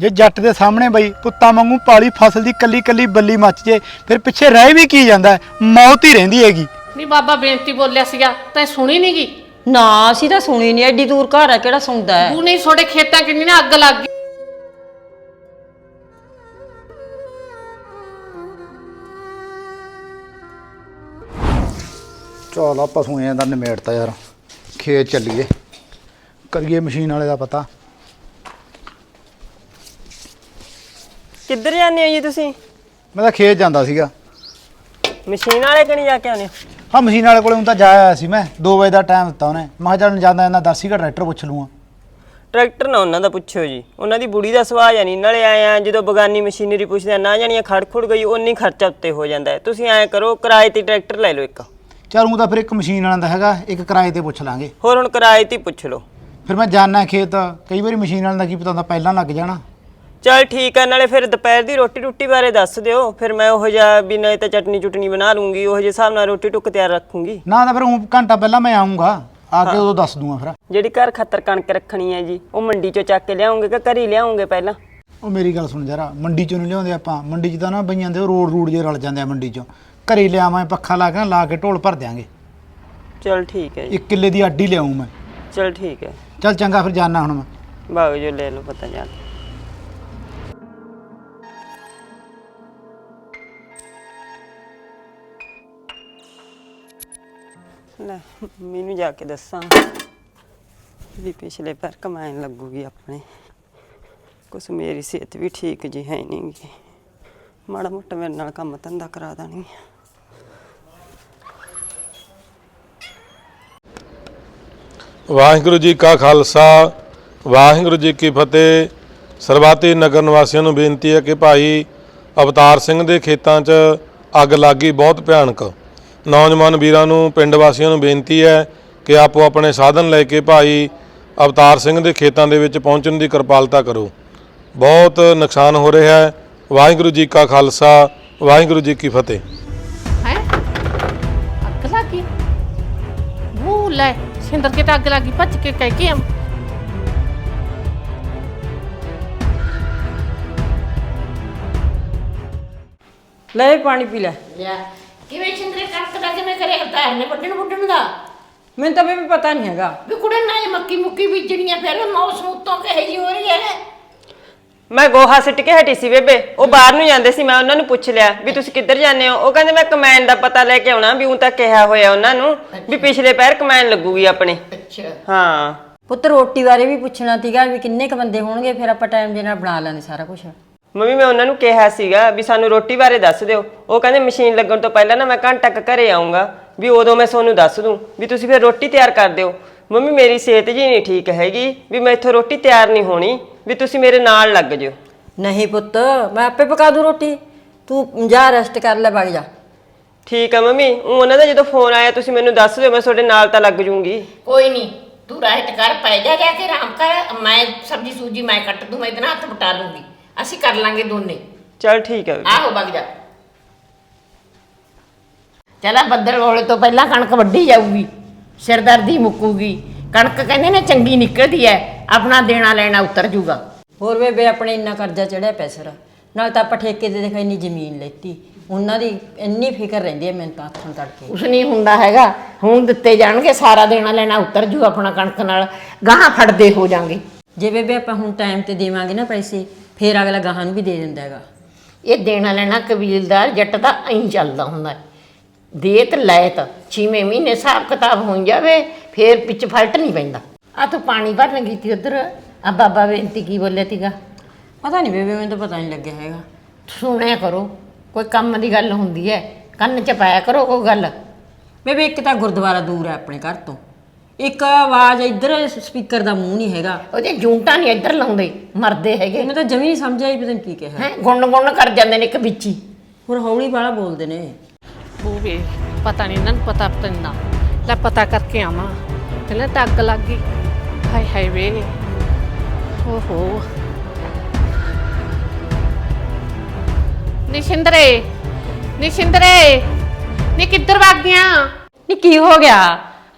ਜੇ ਜੱਟ ਦੇ ਸਾਹਮਣੇ ਬਈ ਪੁੱਤਾਂ ਵਾਂਗੂ ਪਾਲੀ ਫਸਲ ਦੀ ਕੱਲੀ ਕੱਲੀ ਬੱਲੀ ਮੱਚ ਜੇ ਫਿਰ ਪਿੱਛੇ ਰਹਿ ਵੀ ਕੀ ਜਾਂਦਾ? ਹੈ? ਮੌਤ ਹੀ ਰਹਿੰਦੀ ਹੈਗੀ। ਨਹੀਂ ਬਾਬਾ ਬੇਨਤੀ ਬੋਲਿਆ ਸੀਗਾ ਤੈਂ ਸੁਣੀ ਨੀ ਗੀ? ਨਾ ਅਸੀਂ ਤਾਂ ਸੁਣੀ ਨਹੀਂ ਐਡੀ ਦੂਰ ਘਰ ਆ ਕਿਹੜਾ ਸੁਣਦਾ ਹੈ? ਤੂੰ ਨਹੀਂ ਛੋੜੇ ਖੇਤਾਂ ਕਿੰਨੀ ਨਾ ਅੱਗ ਲੱਗ ਗਈ। ਚਲ ਆਪਾਂ ਸੂਆਂ ਦਾ ਨਿਮੇੜਤਾ ਯਾਰ ਖੇਤ ਚੱਲੀਏ। ਕਰੀਏ ਮਸ਼ੀਨ ਵਾਲੇ ਦਾ ਪਤਾ। ਕਿੱਧਰ ਜਾਂਦੇ ਹੋ ਜੀ ਤੁਸੀਂ? ਮੈਂ ਤਾਂ ਖੇਤ ਜਾਂਦਾ ਸੀਗਾ। ਮਸ਼ੀਨ ਵਾਲੇ ਕਣੀ ਜਾ ਕੇ ਆਉਂਦੇ ਹੋ? ਹਾਂ ਮਸ਼ੀਨ ਵਾਲੇ ਕੋਲੇ ਹੁਣ ਤਾਂ ਜਾਇਆ ਆਇਆ ਸੀ ਮੈਂ। 2 ਵਜੇ ਦਾ ਟਾਈਮ ਦਿੱਤਾ ਉਹਨੇ। ਮੈਂ ਕਿਹਾ ਚੱਲ ਜਾਂਦਾ ਜਾਂਦਾ ਦਰਸੀ ਦਾ ਟਰੈਕਟਰ ਪੁੱਛ ਲੂੰਗਾ ਟਰੈਕਟਰ ਨਾ ਉਹਨਾਂ ਦਾ ਪੁੱਛਿਓ ਜੀ। ਉਹਨਾਂ ਦੀ ਬੁੜੀ ਦਾ ਸਵਾਹ ਜਾਨੀ ਨਾਲੇ ਆਏ ਆ ਜਦੋਂ ਬਗਾਨੀ ਮਸ਼ੀਨਰੀ ਪੁੱਛਦੇ ਆ ਨਾ ਜਾਣੀਆਂ ਖੜ ਖੁੜ ਗਈ ਉਨੀ ਖਰਚਾ ਉੱਤੇ ਹੋ ਜਾਂਦਾ ਹੈ। ਤੁਸੀਂ ਐਂ ਕਰੋ ਕਿਰਾਏ ਤੇ ਟਰੈਕਟਰ ਲੈ ਲਓ ਇੱਕ। ਚੱਲ ਉਹ ਤਾਂ ਫਿਰ ਇੱਕ ਮਸ਼ੀਨ ਵਾਲਾ ਦਾ ਹੈਗਾ ਇੱਕ ਕਿਰਾਏ ਤੇ ਪੁੱਛ ਲਾਂਗੇ। ਹੋਰ ਹੁਣ ਕਿਰਾਏ ਤੇ ਹੀ ਪੁੱਛ ਲਓ। ਫਿਰ ਮੈਂ ਜਾਣਾ ਖੇਤ ਕਈ ਵਾਰੀ ਮਸ਼ੀਨ ਵਾਲੇ ਦਾ ਕੀ ਪਤਾ ਹੁੰਦਾ ਪਹਿਲਾਂ ਲੱਗ ਜਾਣਾ। ਚਲ ਠੀਕ ਆ ਨਾਲੇ ਫਿਰ ਦੁਪਹਿਰ ਦੀ ਰੋਟੀ ਰੋਟੀ ਬਾਰੇ ਦੱਸ ਦਿਓ। ਫਿਰ ਮੈਂ ਉਹ ਜਿਹਾ ਵੀ ਨਹੀਂ ਤਾਂ ਚਟਨੀ ਚੁਟਨੀ ਬਣਾ ਲੂੰਗੀ ਉਹ ਜਿਹੇ ਹਿਸਾਬ ਨਾਲ ਰੋਟੀ ਟੁੱਕ ਤਿਆਰ ਰੱਖੂੰਗੀ। ਨਾ ਤਾਂ ਫਿਰ ਊਂ ਘੰਟਾ ਪਹਿਲਾਂ ਮੈਂ ਆਉਂਗਾ ਆ ਕੇ ਉਦੋਂ ਦੱਸ ਦੂੰਗਾ ਫਿਰ। ਜਿਹੜੀ ਘਰ ਖਾਤਰ ਕਣਕ ਰੱਖਣੀ ਹੈ ਜੀ ਉਹ ਮੰਡੀ ਚੋਂ ਚੱਕ ਕੇ ਲਿਆਉਂਗੇ ਕਿ ਘਰ ਹੀ ਲਿਆਉਂਗੇ ਪਹਿਲਾਂ? ਉਹ ਮੇਰੀ ਗੱਲ ਸੁਣ ਜਰਾ ਮੰਡੀ ਚੋਂ ਨਹੀਂ ਲਿਆਉਂਦੇ ਆਪਾਂ। ਮੰਡੀ 'ਚ ਤਾਂ ਨਾ ਬਈਆਂ ਦੇ ਉਹ ਰੋਡ ਰੂਡ ਜੇ ਰਲ ਜਾਂਦੇ ਆ ਮੰਡੀ 'ਚੋਂ। ਘਰੇ ਲਿਆਵਾਂ ਪੱਖਾ ਲਾ ਕੇ ਨਾ ਲਾ ਕੇ ਢੋਲ ਭਰ ਦਿਆਂਗੇ। ਚਲ ਠੀਕ ਹੈ ਜੀ। ਇੱਕ ਕਿੱਲੇ ਦੀ ਆਡੀ ਲਿਆਉਂ ਮੈਂ। ਚਲ ਠੀਕ ਹੈ। ਚੱਲ ਚੰਗਾ ਫਿਰ ਜਾਣਾ ਹੁਣ ਮੈਂ। ਬਾਗ ਜੋ ਲੈ ਲਓ ਪਤਾ ਜਾ ਕੇ ਲੈ, ਮੈਨੂੰ ਜਾ ਕੇ ਦੱਸਾਂ ਵੀ ਪਿਛਲੇ ਪੈਰ ਕਮਾਇਨ ਲੱਗੂਗੀ ਆਪਣੇ। ਕੁਛ ਮੇਰੀ ਸਿਹਤ ਵੀ ਠੀਕ ਜੀ ਹੈ ਨਹੀਂ ਗੀ। ਮਾੜਾ ਮੋਟਾ ਮੇਰੇ ਨਾਲ ਕੰਮ ਧੰਦਾ ਕਰਾ ਦੇਣੀ ਵਾਹਿਗੁਰੂ ਜੀ ਕਾ ਖਾਲਸਾ, ਵਾਹਿਗੁਰੂ ਜੀ ਕੀ ਫਤਿਹ। ਸਰਬੱਤੀ ਨਗਰ ਨਿਵਾਸੀਆਂ ਨੂੰ ਬੇਨਤੀ ਹੈ ਕਿ ਭਾਈ ਅਵਤਾਰ ਸਿੰਘ ਦੇ ਖੇਤਾਂ 'ਚ ਅੱਗ ਲੱਗੀ ਬਹੁਤ ਭਿਆਨਕ। ਨੌਜਵਾਨ ਵੀਰਾਂ ਨੂੰ ਪਿੰਡ ਵਾਸੀਆਂ ਨੂੰ ਬੇਨਤੀ ਹੈ ਕਿ ਆਪੋ ਆਪਣੇ ਸਾਧਨ ਲੈ ਕੇ ਭਾਈ ਅਵਤਾਰ ਸਿੰਘ ਦੇ ਖੇਤਾਂ ਦੇ ਵਿੱਚ ਪਹੁੰਚਣ ਦੀ ਕਿਰਪਾਲਤਾ ਕਰੋ। ਬਹੁਤ ਨੁਕਸਾਨ ਹੋ ਰਿਹਾ ਹੈ। ਵਾਹਿਗੁਰੂ ਜੀ ਕਾ ਖਾਲਸਾ ਵਾਹਿਗੁਰੂ ਜੀ ਕੀ ਫਤਿਹ। ਹੈ? ਅੱਗ ਲੱਗੀ ਉਹ ਲੈ ਸਿੰਦਰ ਕੇ ਤਾਂ ਅੱਗ ਲੱਗੀ ਭੱਜ ਕੇ ਕਹਿ ਕੇ ਲੈ ਪਾਣੀ ਪੀ ਲੈ। ਲਿਆ। ਕਿਵੇਂ ਸਿੰਦਰੇ ਕਣਕ ਦਾ ਕਿਵੇਂ ਕਰੇ ਹਤਾਰ ਨੇ ਵੱਢਣ ਵੱਢਣ ਦਾ। ਮੈਨੂੰ ਤਾਂ ਬੇਬੀ ਪਤਾ ਨਹੀਂ ਹੈਗਾ। ਵੀ ਕੁੜੇ ਨਾ ਇਹ ਮੱਕੀ ਮੁੱਕੀ ਬੀਜਣੀਆਂ ਫਿਰ ਮੌਸਮ ਉੱਤੋਂ ਕਹੇ ਜੀ ਹੋ ਰਹੀ ਹੈ? ਮੈਂ ਗੋਹਾ ਸਿੱਟ ਕੇ ਹਟੀ ਸੀ ਬੇਬੇ। ਉਹ ਬਾਹਰ ਨੂੰ ਜਾਂਦੇ ਸੀ ਮੈਂ ਉਹਨਾਂ ਨੂੰ ਪੁੱਛ ਲਿਆ ਵੀ ਤੁਸੀਂ ਕਿੱਧਰ ਜਾਂਦੇ ਹੋ? ਉਹ ਕਹਿੰਦੇ ਮੈਂ ਕਮੈਨ ਦਾ ਪਤਾ ਲੈ ਕੇ ਆਉਣਾ ਵੀ ਉਹ ਤਾਂ ਕਿਹਾ ਹੋਇਆ ਉਹਨਾਂ ਨੂੰ ਵੀ ਪਿਛਲੇ ਪੈਰ ਕਮੈਨ ਲੱਗੂਗੀ ਆਪਣੇ। ਅੱਛਾ। ਹਾਂ। ਪੁੱਤ ਰੋਟੀ ਬਾਰੇ ਵੀ ਪੁੱਛਣਾ ਸੀਗਾ ਵੀ ਕਿੰਨੇ ਕ ਬੰਦੇ ਹੋਣਗੇ ਫਿਰ ਆਪਾਂ ਟਾਈਮ ਦੇ ਨਾਲ ਬਣਾ ਲੈਂਦੇ ਸਾਰਾ ਕੁਝ ਮੰਮੀ ਮੈਂ ਉਹਨਾਂ ਨੂੰ ਕਿਹਾ ਸੀਗਾ ਵੀ ਸਾਨੂੰ ਰੋਟੀ ਬਾਰੇ ਦੱਸ ਦਿਓ। ਉਹ ਕਹਿੰਦੇ ਮਸ਼ੀਨ ਲੱਗਣ ਤੋਂ ਪਹਿਲਾਂ ਨਾ ਮੈਂ ਘੰਟਾ ਕੁ ਘਰੇ ਆਉਂਗਾ ਵੀ ਉਦੋਂ ਮੈਂ ਤੁਹਾਨੂੰ ਦੱਸ ਦੂੰ ਵੀ ਤੁਸੀਂ ਫਿਰ ਰੋਟੀ ਤਿਆਰ ਕਰ ਦਿਓ। ਮੰਮੀ ਮੇਰੀ ਸਿਹਤ ਜੀ ਨਹੀਂ ਠੀਕ ਹੈਗੀ ਵੀ ਮੈਂ ਇੱਥੋਂ ਰੋਟੀ ਤਿਆਰ ਨਹੀਂ ਹੋਣੀ ਵੀ ਤੁਸੀਂ ਮੇਰੇ ਨਾਲ ਲੱਗ ਜਿਓ। ਨਹੀਂ ਪੁੱਤ ਮੈਂ ਆਪੇ ਪਕਾ ਦੂੰ ਰੋਟੀ। ਤੂੰ ਜਾ ਰੈਸਟ ਕਰ ਲੈ ਵਗ ਜਾ। ਠੀਕ ਆ ਮੰਮੀ ਊਂ ਉਹਨਾਂ ਦਾ ਜਦੋਂ ਫੋਨ ਆਇਆ ਤੁਸੀਂ ਮੈਨੂੰ ਦੱਸ ਦਿਓ ਮੈਂ ਤੁਹਾਡੇ ਨਾਲ ਤਾਂ ਲੱਗ ਜੂੰਗੀ। ਕੋਈ ਨਹੀਂ ਤੂੰ ਪੈ ਜਾ ਜਾ ਕੇ ਆਰਾਮ ਕਰ। ਮੈਂ ਸਬਜੀ ਸੂਜੀ ਮੈਂ ਕੱਟ ਦੂੰ ਮੈਂ ਇਹਦੇ ਨਾਲ ਹੱਥ ਬਟਾ ਲੂੰਗੀ। ਅਸੀਂ ਕਰ ਲਾਂਗੇ ਦੋਨੇ। ਚਲ ਠੀਕ ਹੈ ਆਹੋ ਵਗ ਜਾ। ਚਲਾ ਬੱਦਲ ਹੋਲੇ ਤੋਂ ਪਹਿਲਾਂ ਕਣਕ ਵੱਢੀ ਜਾਊਗੀ ਸਿਰਦਰਦੀ ਮੁੱਕੂਗੀ। ਕਣਕ ਕਹਿੰਦੇ ਨੇ ਚੰਗੀ ਨਿਕਲਦੀ ਐ ਆਪਣਾ ਦੇਣਾ ਲੈਣਾ ਉਤਰ ਜੂਗਾ। ਹੋਰ ਬੇਬੇ ਆਪਣੇ ਇੰਨਾ ਕਰਜ਼ਾ ਚੜਿਆ ਪੈਸਾ ਨਾਲ ਤਾਂ ਆਪਾਂ ਠੇਕੇ ਤੇ ਦੇਖਾ ਇੰਨੀ ਜ਼ਮੀਨ ਲੈਤੀ। ਉਹਨਾਂ ਦੀ ਇੰਨੀ ਫਿਕਰ ਰਹਿੰਦੀ ਹੈ ਮੈਨੂੰ ਤਾਂ ਹੱਥਾਂ ਤੜਕੇ ਕੁਛ ਨਹੀਂ ਹੁੰਦਾ ਹੈਗਾ। ਹੁਣ ਦਿੱਤੇ ਜਾਣਗੇ ਸਾਰਾ ਦੇਣਾ ਲੈਣਾ ਉਤਰ ਜੂ ਆਪਣਾ ਕਣਕ ਨਾਲ। ਗਾਹਾਂ ਫੜਦੇ ਹੋ ਜਾਾਂਗੇ। ਜੇ ਬੇਬੇ ਆਪਾਂ ਹੁਣ ਟਾਈਮ ਤੇ ਦੇਵਾਂਗੇ ਨਾ ਪੈਸੇ ਫੇਰ ਅਗਲਾ ਗਾਹਾਂ ਨੂੰ ਵੀ ਦੇ ਦਿੰਦਾ ਹੈਗਾ। ਇਹ ਦੇਣਾ ਲੈਣਾ ਕਬੀਲਦਾਰ ਜੱਟ ਦਾ ਐਂ ਚੱਲਦਾ ਹੁੰਦਾ। ਹੈ। ਦੇਤ ਲੈਤ ਛੇਵੇਂ ਮਹੀਨੇ ਹਿਸਾਬ ਕਿਤਾਬ ਹੋ ਜਾਵੇ ਫੇਰ ਪਿੱਛ ਫਲਟ ਨਹੀਂ ਪੈਂਦਾ। ਆ ਤੂੰ ਪਾਣੀ ਭਰਨ ਗਈ ਤੀ ਉਧਰ। ਆ ਬਾਬਾ ਬੇਨਤੀ ਕੀ ਬੋਲਿਆ ਤੀਗਾ? ਪਤਾ ਨਹੀਂ ਬੇਬੇ ਮੈਨੂੰ ਤਾਂ ਪਤਾ ਨਹੀਂ ਲੱਗਿਆ ਹੈਗਾ। ਸੁਣਿਆ ਕਰੋ ਕੋਈ ਕੰਮ ਦੀ ਗੱਲ ਹੁੰਦੀ ਹੈ। ਕੰਨ ਚ ਪਾਇਆ ਕਰੋ ਕੋਈ ਗੱਲ। ਬੇਬੇ ਇੱਕ ਤਾਂ ਗੁਰਦੁਆਰਾ ਦੂਰ ਹੈ ਆਪਣੇ ਘਰ ਤੋਂ। ਇੱਕ ਆਵਾਜ਼ ਇੱਧਰ ਸਪੀਕਰ ਦਾ ਮੂੰਹ ਨਹੀਂ ਹੈਗਾ। ਉਹਦੇ ਜੂੰਟਾਂ ਨਹੀਂ ਇੱਧਰ ਲਾਉਂਦੇ ਮਰਦੇ ਹੈਗੇ। ਇਹਨੂੰ ਤਾਂ ਜਮੀ ਨਹੀਂ ਸਮਝ ਆਈ ਪਤਾ ਨੀ ਕੀ ਕਿਹਾ। ਹੈ ਗੁੰਨ ਗੁੰਨ ਕਰ ਜਾਂਦੇ ਨੇ ਇੱਕ ਵਿੱਚ। ਹੀ ਹੋਰ ਹੌਲੀ ਵਾਲਾ ਬੋਲਦੇ ਨੇ। ਉਹ ਵੇ ਪਤਾ ਨਹੀਂ ਇਹਨਾਂ ਨੂੰ ਪਤਾ ਪਤਾ ਨਹੀਂ ਨਾ ਲੈ ਪਤਾ ਕਰਕੇ ਆਵਾਂ। ਕਹਿੰਦੇ ਤਾਂ ਅੱਗ ਲੱਗ ਗਈ। ਹਾਏ ਹਾਏ ਵੇ। ਓਹੋ। ਨਿਸ਼ਿੰਦਰੇ ਨਿਸ਼ਿੰਦਰੇ ਨੀ ਕਿੱਧਰ ਵਗ ਗਿਆ? ਨੀ ਕੀ ਹੋ ਗਿਆ?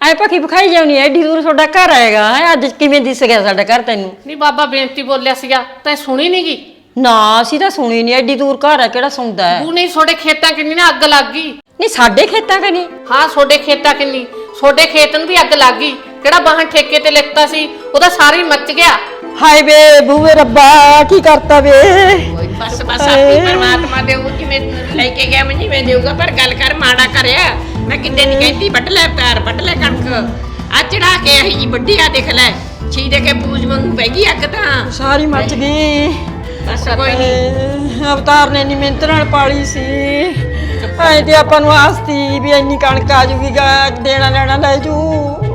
ਐ ਪੱਖੀ ਵਿਖਾਈ ਜਾਉਣੀ ਐਡੀ ਦੂਰ ਤੁਹਾਡਾ ਘਰ ਆਏਗਾ। ਹੈ ਅੱਜ ਕਿਵੇਂ ਦਿਸ ਗਿਆ ਸਾਡਾ ਘਰ ਤੈਨੂੰ? ਨਹੀਂ ਬਾਬਾ ਬੇਨਤੀ ਬੋਲਿਆ ਸੀਗਾ ਤੈਂ ਸੁਣੀ ਨੀ ਗੀ? ਨਾ ਅਸੀਂ ਤਾਂ ਸੁਣੀ ਨਹੀਂ ਐਡੀ ਦੂਰ ਘਰ ਆ ਕਿਹੜਾ ਸੁਣਦਾ ਹੈ? ਤੂੰ ਨਹੀਂ ਤੁਹਾਡੇ ਖੇਤਾਂ ਕਿੰਨੀ ਨਾ ਅੱਗ ਲੱਗ ਗਈ? ਨਹੀਂ ਸਾਡੇ ਖੇਤਾਂ ਕਨੀ? ਹਾਂ ਤੁਹਾਡੇ ਖੇਤਾਂ ਕਿੰਨੀ? ਤੁਹਾਡੇ ਖੇਤ ਨੂੰ ਵੀ ਅੱਗ ਲੱਗ ਗਈ। ਕਿਹੜਾ ਬਾਹਨ ਠੇਕੇ ਤੇ ਲਿੱਤਾ ਸੀ? ਉਹਦਾ ਸਾਰਾ ਹੀ ਮੱਚ ਗਿਆ। ਹਾਏ ਵੇ ਬੂਵੇ ਰੱਬਾ ਕੀ ਕਰਤਾ ਵੇ? ਬਸ ਬਸ ਆਪੇ ਪਰਮਾਤਮਾ ਦੇਊ ਜਿਵੇਂ ਲੈ ਕੇ ਗਿਆ ਮੈਂ ਜਿਵੇਂ ਦੇਊਗਾ ਪਰ ਗੱਲ ਕਰ ਮਾੜਾ ਕਰਿਆ। ਮੈਂ ਕਿੰਨੇ ਨਹੀਂ ਕਹਿੰਦੀ ਵੱਢ ਲੈ ਪੈਰ ਵੱਢ ਲੈ ਕਣਕ। ਆ ਚੜਾ ਕੇ ਆਹੀ ਜੀ ਵੱਡੀ ਆ ਦੇਖ ਲੈ ਛੀ ਦੇ ਕੇ ਪੂਜ ਵਾਂਗੂ ਪੈ ਗਈ ਅੱਗ ਤਾਂ। ਸਾਰੀ ਮੱਚ ਗਈ। ਬਸ ਕੋਈ ਨਹੀਂ ਅਵਤਾਰ ਨੇ ਨੀ ਮਿਹਨਤ ਨਾਲ ਪਾਲੀ ਸੀ। ਐ ਤੇ ਆਪਾਂ ਨੂੰ ਆਸ ਤੀ ਵੀ ਇੰਨੀ ਕਣਕ ਆ ਜੂਗੀ ਗਾ ਦੇਣਾ ਲੈਣਾ ਲੈ ਜੂ।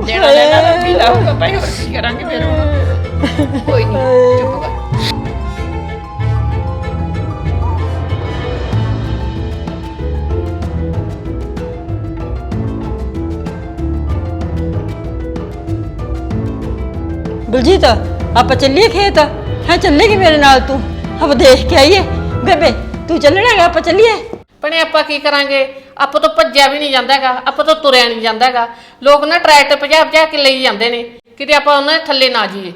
ਜਿਹੜਾ ਲੈਣਾ ਵੀ ਲਾਊਗਾ ਭਾਈ ਹੋਰ ਕੀ ਕਰਾਂਗੇ ਫਿਰ। ਹੁਣ? ਕੋਈ ਨਹੀਂ ਚੁੱਪ ਕਰ। ਬਲਜੀਤ ਆਪਾਂ ਚੱਲੀਏ ਖੇਤ? ਹੈ ਚੱਲੇਗੀ ਮੇਰੇ ਨਾਲ ਤੂੰ? ਆਪਾਂ ਦੇਖ ਕੇ ਆਈਏ। ਬੇਬੇ ਤੂੰ ਚੱਲਣਾ ਹੈਗਾ ਆਪਾਂ ਚੱਲੀਏ? ਭਣੇ ਆਪਾਂ ਕੀ ਕਰਾਂਗੇ? ਆਪਾਂ ਤੋਂ ਭੱਜਿਆ ਵੀ ਨਹੀਂ ਜਾਂਦਾ ਹੈਗਾ ਆਪਾਂ ਤੋਂ ਤੁਰਿਆ ਨਹੀਂ ਜਾਂਦਾ ਹੈਗਾ। ਲੋਕ ਨਾ ਟਰੈਕਟਰ ਭਜਾ ਭਜਾ ਕੇ ਲਈ ਜਾਂਦੇ ਨੇ ਕਿਤੇ ਆਪਾਂ ਉਹਨਾਂ ਦੇ ਥੱਲੇ ਨਾ ਜਾਈਏ।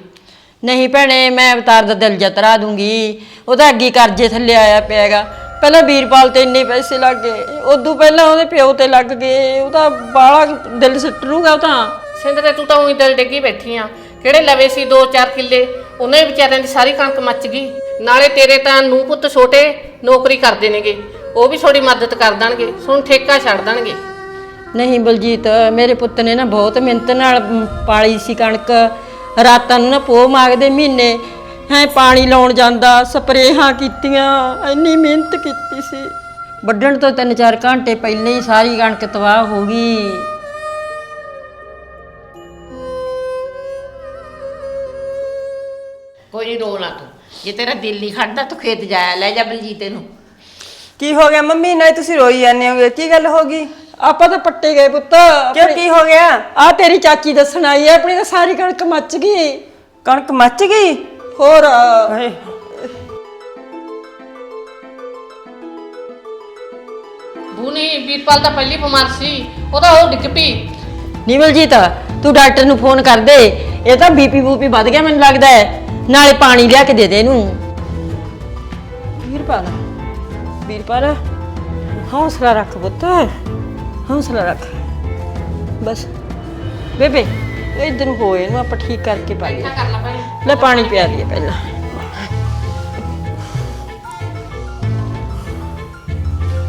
ਨਹੀਂ ਭੈਣੇ ਮੈਂ ਅਵਤਾਰ ਦਾ ਦਿਲ ਜਤਰਾ ਦੂੰਗੀ। ਉਹਦਾ ਅੱਗੇ ਕਰਜ਼ੇ ਥੱਲੇ ਆਇਆ ਪਿਆਗਾ ਪਹਿਲਾਂ ਵੀਰਪਾਲ ਤੇ ਇੰਨੇ ਪੈਸੇ ਲੱਗ ਗਏ ਉਦੋਂ ਪਹਿਲਾਂ ਉਹਦੇ ਪਿਓ ਤੇ ਲੱਗ ਗਏ ਉਹਦਾ ਬਾਲਾ ਦਿਲ ਸੱਟਰੂਗਾ ਉਹ ਤਾਂ। ਸਿੰਦਰੇ ਤੂੰ ਤਾਂ ਉਹੀ ਦਿਲ ਡਿੱਗੀ ਬੈਠੀ ਆ। ਕਿਹੜੇ ਲਵੇ ਸੀ 2-4 ਕਿੱਲੇ ਉਹਨਾਂ ਵਿਚਾਰਿਆਂ ਦੀ ਸਾਰੀ ਕਣਕ ਮੱਚ ਗਈ। ਨਾਲੇ ਤੇਰੇ ਤਾਂ ਨੂੰ ਪੁੱਤ ਛੋਟੇ ਨੌਕਰੀ ਕਰਦੇ ਨੇਗੇ। ਉਹ ਵੀ ਥੋੜੀ ਮਦਦ ਕਰ ਦੇਣਗੇ ਸੁਣ ਠੇਕਾ ਛੱਡ ਦੇਣਗੇ। ਨਹੀਂ ਬਲਜੀਤ ਮੇਰੇ ਪੁੱਤ ਨੇ ਨਾ ਬਹੁਤ ਮਿਹਨਤ ਨਾਲ ਪਾਲੀ ਸੀ ਕਣਕ। ਰਾਤਾਂ ਨੂੰ ਨਾ ਪੋਹ ਮਾਗਦੇ ਮਹੀਨੇ ਹੈ ਪਾਣੀ ਲਾਉਣ ਜਾਂਦਾ ਸਪਰੇਹਾਂ ਕੀਤੀਆਂ ਇੰਨੀ ਮਿਹਨਤ ਕੀਤੀ ਸੀ। ਵੱਢਣ ਤੋਂ 3-4 ਘੰਟੇ ਪਹਿਲਾਂ ਹੀ ਸਾਰੀ ਕਣਕ ਤਬਾਹ ਹੋ ਗਈ। ਕੋਈ ਨਹੀਂ ਰੋ ਨਾ ਤੂੰ ਜੇ ਤੇਰਾ ਦਿਲ ਨਹੀਂ ਖੜਦਾ ਤੂੰ ਖੇਤ ਜਾਇਆ ਲੈ ਜਾ ਬਲਜੀਤੇ ਨੂੰ ਕੀ ਹੋ ਗਿਆ? ਮੰਮੀ ਨਾ ਤੁਸੀਂ ਰੋਈ ਜਾਂਦੇ ਹੋਗੇ। ਕੀ ਗੱਲ ਹੋ ਗਈ? ਆਪਾਂ ਤਾਂ ਪੱਟੇ ਗਏ ਪੁੱਤ ਕਿਉਂ ਕੀ ਹੋ ਗਿਆ? ਆ ਤੇਰੀ ਚਾਚੀ ਦੱਸਣ ਆਈ ਹੈ ਆਪਣੀ ਤਾਂ ਸਾਰੀ ਕਣਕ ਮੱਚ ਗਈ। ਕਣਕ ਮੱਚ ਗਈ? ਹੋਰ ਹਾਏ। ਬੂਨੀ ਵੀਰਪਾਲ ਤਾਂ ਪਹਿਲੀ ਬਿਮਾਰ ਸੀ ਉਹਦਾ ਉਹ ਡਿੱਗ ਪਈ। ਨਿਮਲਜੀਤ ਤੂੰ ਡਾਕਟਰ ਨੂੰ ਫੋਨ ਕਰ ਦੇ। ਇਹ ਤਾਂ ਬੀਪੀ ਬੂਪੀ ਵੱਧ ਗਿਆ ਮੈਨੂੰ ਲੱਗਦਾ ਹੈ। ਨਾਲੇ ਪਾਣੀ ਲਿਆ ਕੇ ਦੇ ਦੇ ਇਹਨੂੰ। ਵੀਰਪਾਲ ਵੀਰਪਾਲ ਹੌਸਲਾ ਰੱਖ ਪੁੱਤ। ਹੌਸਲਾ ਰੱਖ। ਬਸ। ਬੇਬੇ ਇਧਰ ਹੋਏ ਇਹਨੂੰ ਆਪਾਂ ਠੀਕ ਕਰਕੇ ਪਾਈਏ ਲੈ ਪਾਣੀ ਪਿਆ ਲਈਏ ਪਹਿਲਾਂ।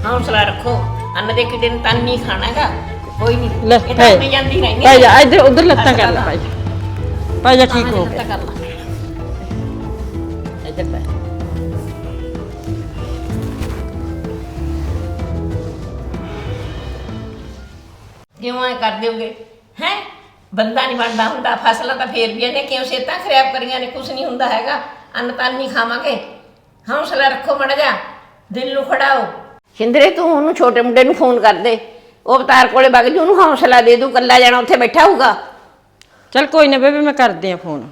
ਹੌਸਲਾ ਰੱਖੋ। ਅੰਨ ਦੇ ਕਿਤੇ ਨੂੰ ਤਨ ਨਹੀਂ ਖਾਣਾਗਾ ਕੋਈ ਨਹੀਂ। ਲੈ ਤਾਂ ਆਪਣੀ ਜਾਂਦੀ ਰਹਿਣੀ ਭਾਈ ਜਾ ਇਧਰ ਉਧਰ ਲੱਤਾਂ ਕਰ ਲੈ ਭਾਈ। ਭਾਈ ਜਾ ਠੀਕ ਹੋ ਗਿਆ। ਕਿਉਂ ਐ ਕਰ ਦਿਓਗੇ? ਹੈ? ਬੰਦਾ ਨਹੀਂ ਬਣਦਾ ਹੁੰਦਾ ਫਸਲਾਂ ਤਾਂ ਫੇਰ ਵੀ ਇਹਨੇ ਕਿਉਂ ਸੇਤਾਂ ਖਰਾਬ ਕਰੀਆਂ ਨੇ? ਕੁਝ ਨਹੀਂ ਹੁੰਦਾ ਹੈਗਾ। ਅੰਨ ਤਾਂ ਨਹੀਂ ਖਾਵਾਂਗੇ। ਹੌਸਲਾ ਰੱਖੋ ਮੜ ਜਾ ਦਿਲ ਨੂੰ ਖੜਾਓ ਸਿੰਦਰੇ ਤੂੰ ਉਹਨੂੰ ਛੋਟੇ ਮੁੰਡੇ ਨੂੰ ਫੋਨ ਕਰ ਦੇ। ਉਹ ਅਵਤਾਰ ਕੋਲੇ ਵਗ ਜੂ ਉਹਨੂੰ ਹੌਸਲਾ ਦੇ ਦੂ ਕੱਲਾ ਜਾਣਾ ਉੱਥੇ ਬੈਠਾ ਹੋਊਗਾ। ਚਲ ਕੋਈ ਨਾ ਬੇਬੇ ਮੈਂ ਕਰਦੀ ਆ ਫੋਨ।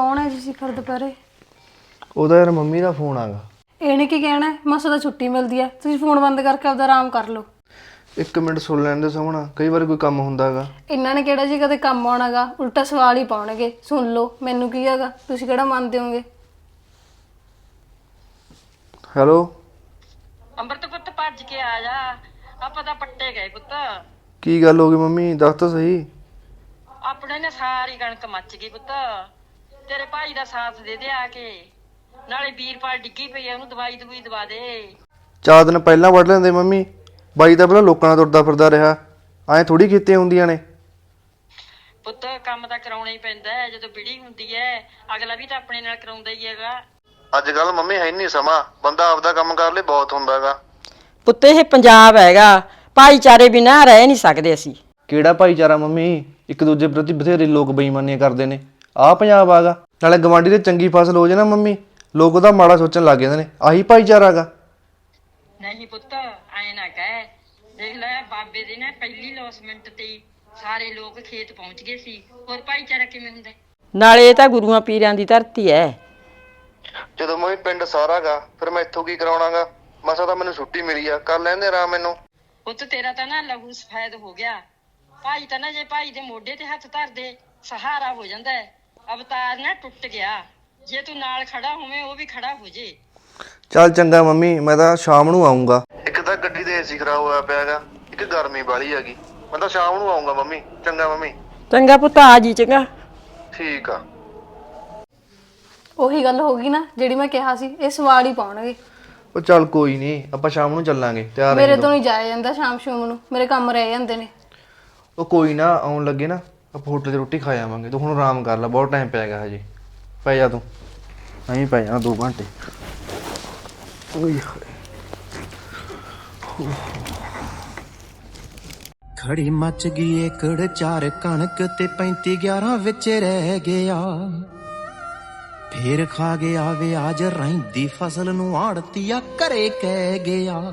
ਕੌਣ ਹੈ ਜੀ ਸਿਖਰ ਦੁਪਹਿਰੇ? ਉਹਦਾ ਯਾਰ ਮੰਮੀ ਦਾ ਫੋਨ ਆਗਾ। ਇਹਨੇ ਕੀ ਕਹਿਣਾ? ਮਸਾਂ ਤਾਂ ਛੁੱਟੀ ਮਿਲਦੀ ਹੈ ਤੁਸੀਂ ਫੋਨ ਬੰਦ ਕਰਕੇ ਆਪਦਾ ਆਰਾਮ ਕਰ ਲਓ। ਇੱਕ ਮਿੰਟ ਸੁਣ ਲੈਣ ਦੇ ਸੋਹਣਾ ਕਈ ਵਾਰ ਕੋਈ ਕੰਮ ਹੁੰਦਾਗਾ। ਇਹਨਾਂ ਨੇ ਕਿਹੜਾ ਜੀ ਕਦੇ ਕੰਮ ਆਉਣਾਗਾ? ਉਲਟਾ ਸਵਾਲ ਹੀ ਪਾਉਣਗੇ। ਸੁਣ ਲਓ ਮੈਨੂੰ ਕੀ ਹੈਗਾ? ਤੁਸੀਂ ਕਿਹੜਾ ਮੰਨਦੇ ਹੋਗੇ ਹੈਲੋ? ਅੰਮ੍ਰਿਤ ਪੁੱਤ ਭੱਜ ਕੇ ਆ ਜਾ। ਆਪਾਂ ਤਾਂ ਪੱਟੇ ਗਏ ਪੁੱਤ। ਕੀ ਗੱਲ ਹੋ ਗਈ ਮੰਮੀ? ਦੱਸ ਤਾਂ ਸਹੀ। ਆਪਣੇ ਨੇ ਸਾਰੀ ਕਣਕ ਮੱਚ ਗਈ ਪੁੱਤ। ਤੇਰੇ ਭਾਈ ਦਾ ਸਾਥ ਦੇ ਦੇ ਆ ਕੇ। ਨਾਲੇ ਵੀਰਪਾਲ ਡਿੱਗੀ ਪਈ ਆ ਉਹਨੂੰ ਦਵਾਈ ਦਵਾਈ ਦਵਾ ਦੇ। ਚਾਰ ਦਿਨ ਪਹਿਲਾਂ ਵੱਢ ਲੈਂਦੇ ਮੰਮੀ। ਬਾਈ ਤਾਂ ਪਹਿਲਾਂ ਲੋਕਾਂ ਨਾਲ ਤੁਰਦਾ ਫਿਰਦਾ ਰਿਹਾ। ਐਂ ਥੋੜੀ ਕੀਤੀਆਂ ਹੁੰਦੀਆਂ ਨੇ। ਪੁੱਤ ਕੰਮ ਤਾਂ ਕਰਾਉਣਾ ਹੀ ਪੈਂਦਾ ਹੈ ਜਦੋਂ ਬਿੜੀ ਹੁੰਦੀ ਹੈ ਅਗਲਾ ਵੀ ਤਾਂ ਆਪਣੇ ਨਾਲ ਕਰਾਉਂਦਾ ਹੀ ਹੈਗਾ। ਅੱਜ ਕੱਲ ਮੰਮੀ ਹੈ ਨਹੀਂ ਸਮਾਂ। ਬੰਦਾ ਆਪਦਾ ਕੰਮ ਕਰ ਲਈ ਬਹੁਤ ਹੁੰਦਾਗਾ ਪੁੱਤ ਇਹ ਪੰਜਾਬ ਹੈਗਾ। ਭਾਈਚਾਰੇ ਬਿਨਾਂ ਰਹਿ ਨਹੀਂ ਸਕਦੇ ਅਸੀਂ। ਕਿਹੜਾ ਭਾਈਚਾਰਾ ਮੰਮੀ? ਇੱਕ ਦੂਜੇ ਪ੍ਰਤੀ ਬਥੇਰੇ ਲੋਕ ਬੇਈਮਾਨੀਆਂ ਕਰਦੇ ਨੇ। ਆਹ ਪੰਜਾਬ ਆਗਾ ਨਾਲੇ ਗਵਾਂਢੀ ਦੇ ਚੰਗੀ ਫਸਲ ਹੋ ਜੇ ਨਾ ਮੰਮੀ ਲੋਕ ਉਹਦਾ ਮਾੜਾ ਸੋਚਣ ਲੱਗ ਜਾਂਦੇ ਨੇ ਆਹੀ ਭਾਈਚਾਰਾ ਗਾ। ਨਹੀਂ ਪੁੱਤ ਐ ਨਾ ਕਹਿ। ਦੇਖ ਲੈ ਬਾਬੇ ਦੇ ਨਾ ਪਹਿਲੀ ਲੋਸਮੈਂਟ ਤੇ ਹੀ ਸਾਰੇ ਲੋਕ ਖੇਤ ਪਹੁੰਚ ਗਏ ਸੀ। ਹੋਰ ਭਾਈਚਾਰਾ ਕਿਵੇਂ ਹੁੰਦਾ? ਹੈ? ਨਾਲੇ ਇਹ ਤਾਂ ਗੁਰੂਆਂ ਪੀਰਾਂ ਦੀ ਧਰਤੀ ਹੈ ਜਦੋਂ ਮੈਂ ਪਿੰਡ ਸਾਰਾਗਾ ਫਿਰ ਮੈਂ ਇੱਥੋਂ ਕੀ ਕਰਾਉਣਾਗਾ ਮਸਾ ਤਾਂ ਮੈਨੂੰ ਛੁੱਟੀ ਮਿਲੀ ਆ ਕਰ ਲੈਂਦੇ ਆਰਾਮ ਮੈਨੂੰ। ਪੁੱਤ ਤੇਰਾ ਤਾਂ ਨਾ ਲਹੂ ਸਫੈਦ ਹੋ ਗਿਆ। ਭਾਈ ਤਾਂ ਨਾ ਜੇ ਭਾਈ ਦੇ ਮੋਢੇ ਤੇ ਹੱਥ ਧਰ ਦੇ ਸਹਾਰਾ ਹੋ ਜਾਂਦਾ ਹੈ ਅਵਤਾਰ ਨਾ ਟੁੱਟ ਗਿਆ। ਜੇ ਤੂੰ ਨਾਲ ਖੜਾ ਹੋਵੇਂ ਉਹ ਵੀ ਖੜਾ ਹੋ ਜੇ। ਚੱਲ ਚੰਗਾ ਮੰਮੀ ਮੈਂ ਤਾਂ ਸ਼ਾਮ ਨੂੰ ਆਉਂਗਾ ਇੱਕ ਤਾਂ ਗੱਡੀ ਦੇ ਏਸੀ ਖਰਾਬ ਹੋਇਆ ਪਿਆਗਾ ਇੱਕ ਗਰਮੀ ਵਾਲੀ ਹੈਗੀ। ਮੈਂ ਤਾਂ ਸ਼ਾਮ ਨੂੰ ਆਉਂਗਾ ਮੰਮੀ ਚੰਗਾ ਮੰਮੀ। ਚੰਗਾ ਪੁੱਤ ਆ ਜੀ ਚੰਗਾ। ਠੀਕ ਆ। ਉਹੀ ਗੱਲ ਹੋ ਗਈ ਨਾ ਜਿਹੜੀ ਮੈਂ ਕਿਹਾ ਸੀ ਇਹ ਸਵਾਲ ਹੀ ਪਾਉਣਗੇ। ਉਹ ਚੱਲ ਕੋਈ ਨਹੀਂ ਆਪਾਂ ਸ਼ਾਮ ਨੂੰ ਚੱਲਾਂਗੇ ਤਿਆਰ ਮੇਰੇ ਤੋਂ ਨਹੀਂ ਜਾਇਆ ਜਾਂਦਾ ਸ਼ਾਮ ਸ਼ੂਮ ਨੂੰ ਮੇਰੇ ਕੰਮ ਰਹਿ ਜਾਂਦੇ ਨੇ। ਉਹ ਕੋਈ ਨਾ ਆਉਣ ਲੱਗੇ ਨਾ। ਆਪਾਂ ਹੋਟਲ 'ਤੇ ਰੋਟੀ ਖਾ ਆਵਾਂਗੇ। ਤੂੰ ਹੁਣ ਆਰਾਮ ਕਰ ਲੈ ਬਹੁਤ ਟਾਈਮ ਪਿਆ ਗਿਆ ਹਜੇ। ਪੈ ਜਾ ਤੂੰ। ਨਹੀਂ ਪੈ ਜਾਣਾ 2 ਘੰਟੇ। ਓਏ ਹਾਏ। ਖੜੀ ਮੱਚ ਗਈ ਏਕੜ ਚਾਰ ਕਣਕ ਤੇ 35 11 ਵਿੱਚ ਰਹਿ ਗਿਆ। ਫੇਰ ਖਾ ਗਿਆ ਵਿਆਜ ਰਹਿੰਦੀ ਫਸਲ ਨੂੰ ਆੜਤੀਆ ਘਰੇ ਕਹਿ ਗਿਆ।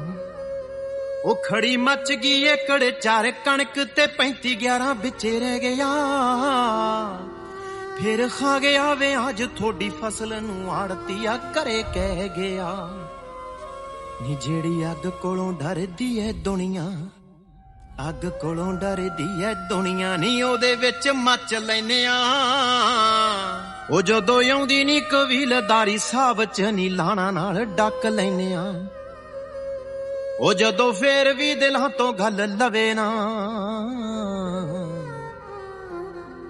ਉਹ ਖੜੀ ਮੱਚ ਗਈ ਏਕੜ ਚਾਰ ਕਣਕ ਤੇ 35 11 ਵਿੱਚ ਰਹਿ ਗਿਆ। ਫਿਰ ਖਾ ਗਿਆ ਵੇ ਅੱਜ ਥੋੜੀ ਫਸਲ ਨੂੰ ਆੜਤੀਆ ਘਰੇ ਕਹਿ ਗਿਆ। ਨੀ ਜਿਹੜੀ ਅੱਗ ਕੋਲੋਂ ਡਰਦੀ ਏ ਦੁਨੀਆ, ਅੱਗ ਕੋਲੋਂ ਡਰਦੀ ਐ ਦੁਨੀਆ ਨਹੀਂ ਉਹਦੇ ਵਿੱਚ ਮੱਚ ਲੈਨੇ ਆ। ਉਹ ਜਦੋਂ ਆਉਂਦੀ ਨੀ ਕਬੀਲਦਾਰੀ ਸਾਹਬ ਚ ਨੀ ਲਾਣਾ ਨਾਲ ਡੱਕ ਲੈਨੇ ਆ। ਉਹ ਜਦੋਂ ਫੇਰ ਵੀ ਦਿਲਾਂ ਤੋਂ ਗੱਲ ਲਵੇ ਨਾ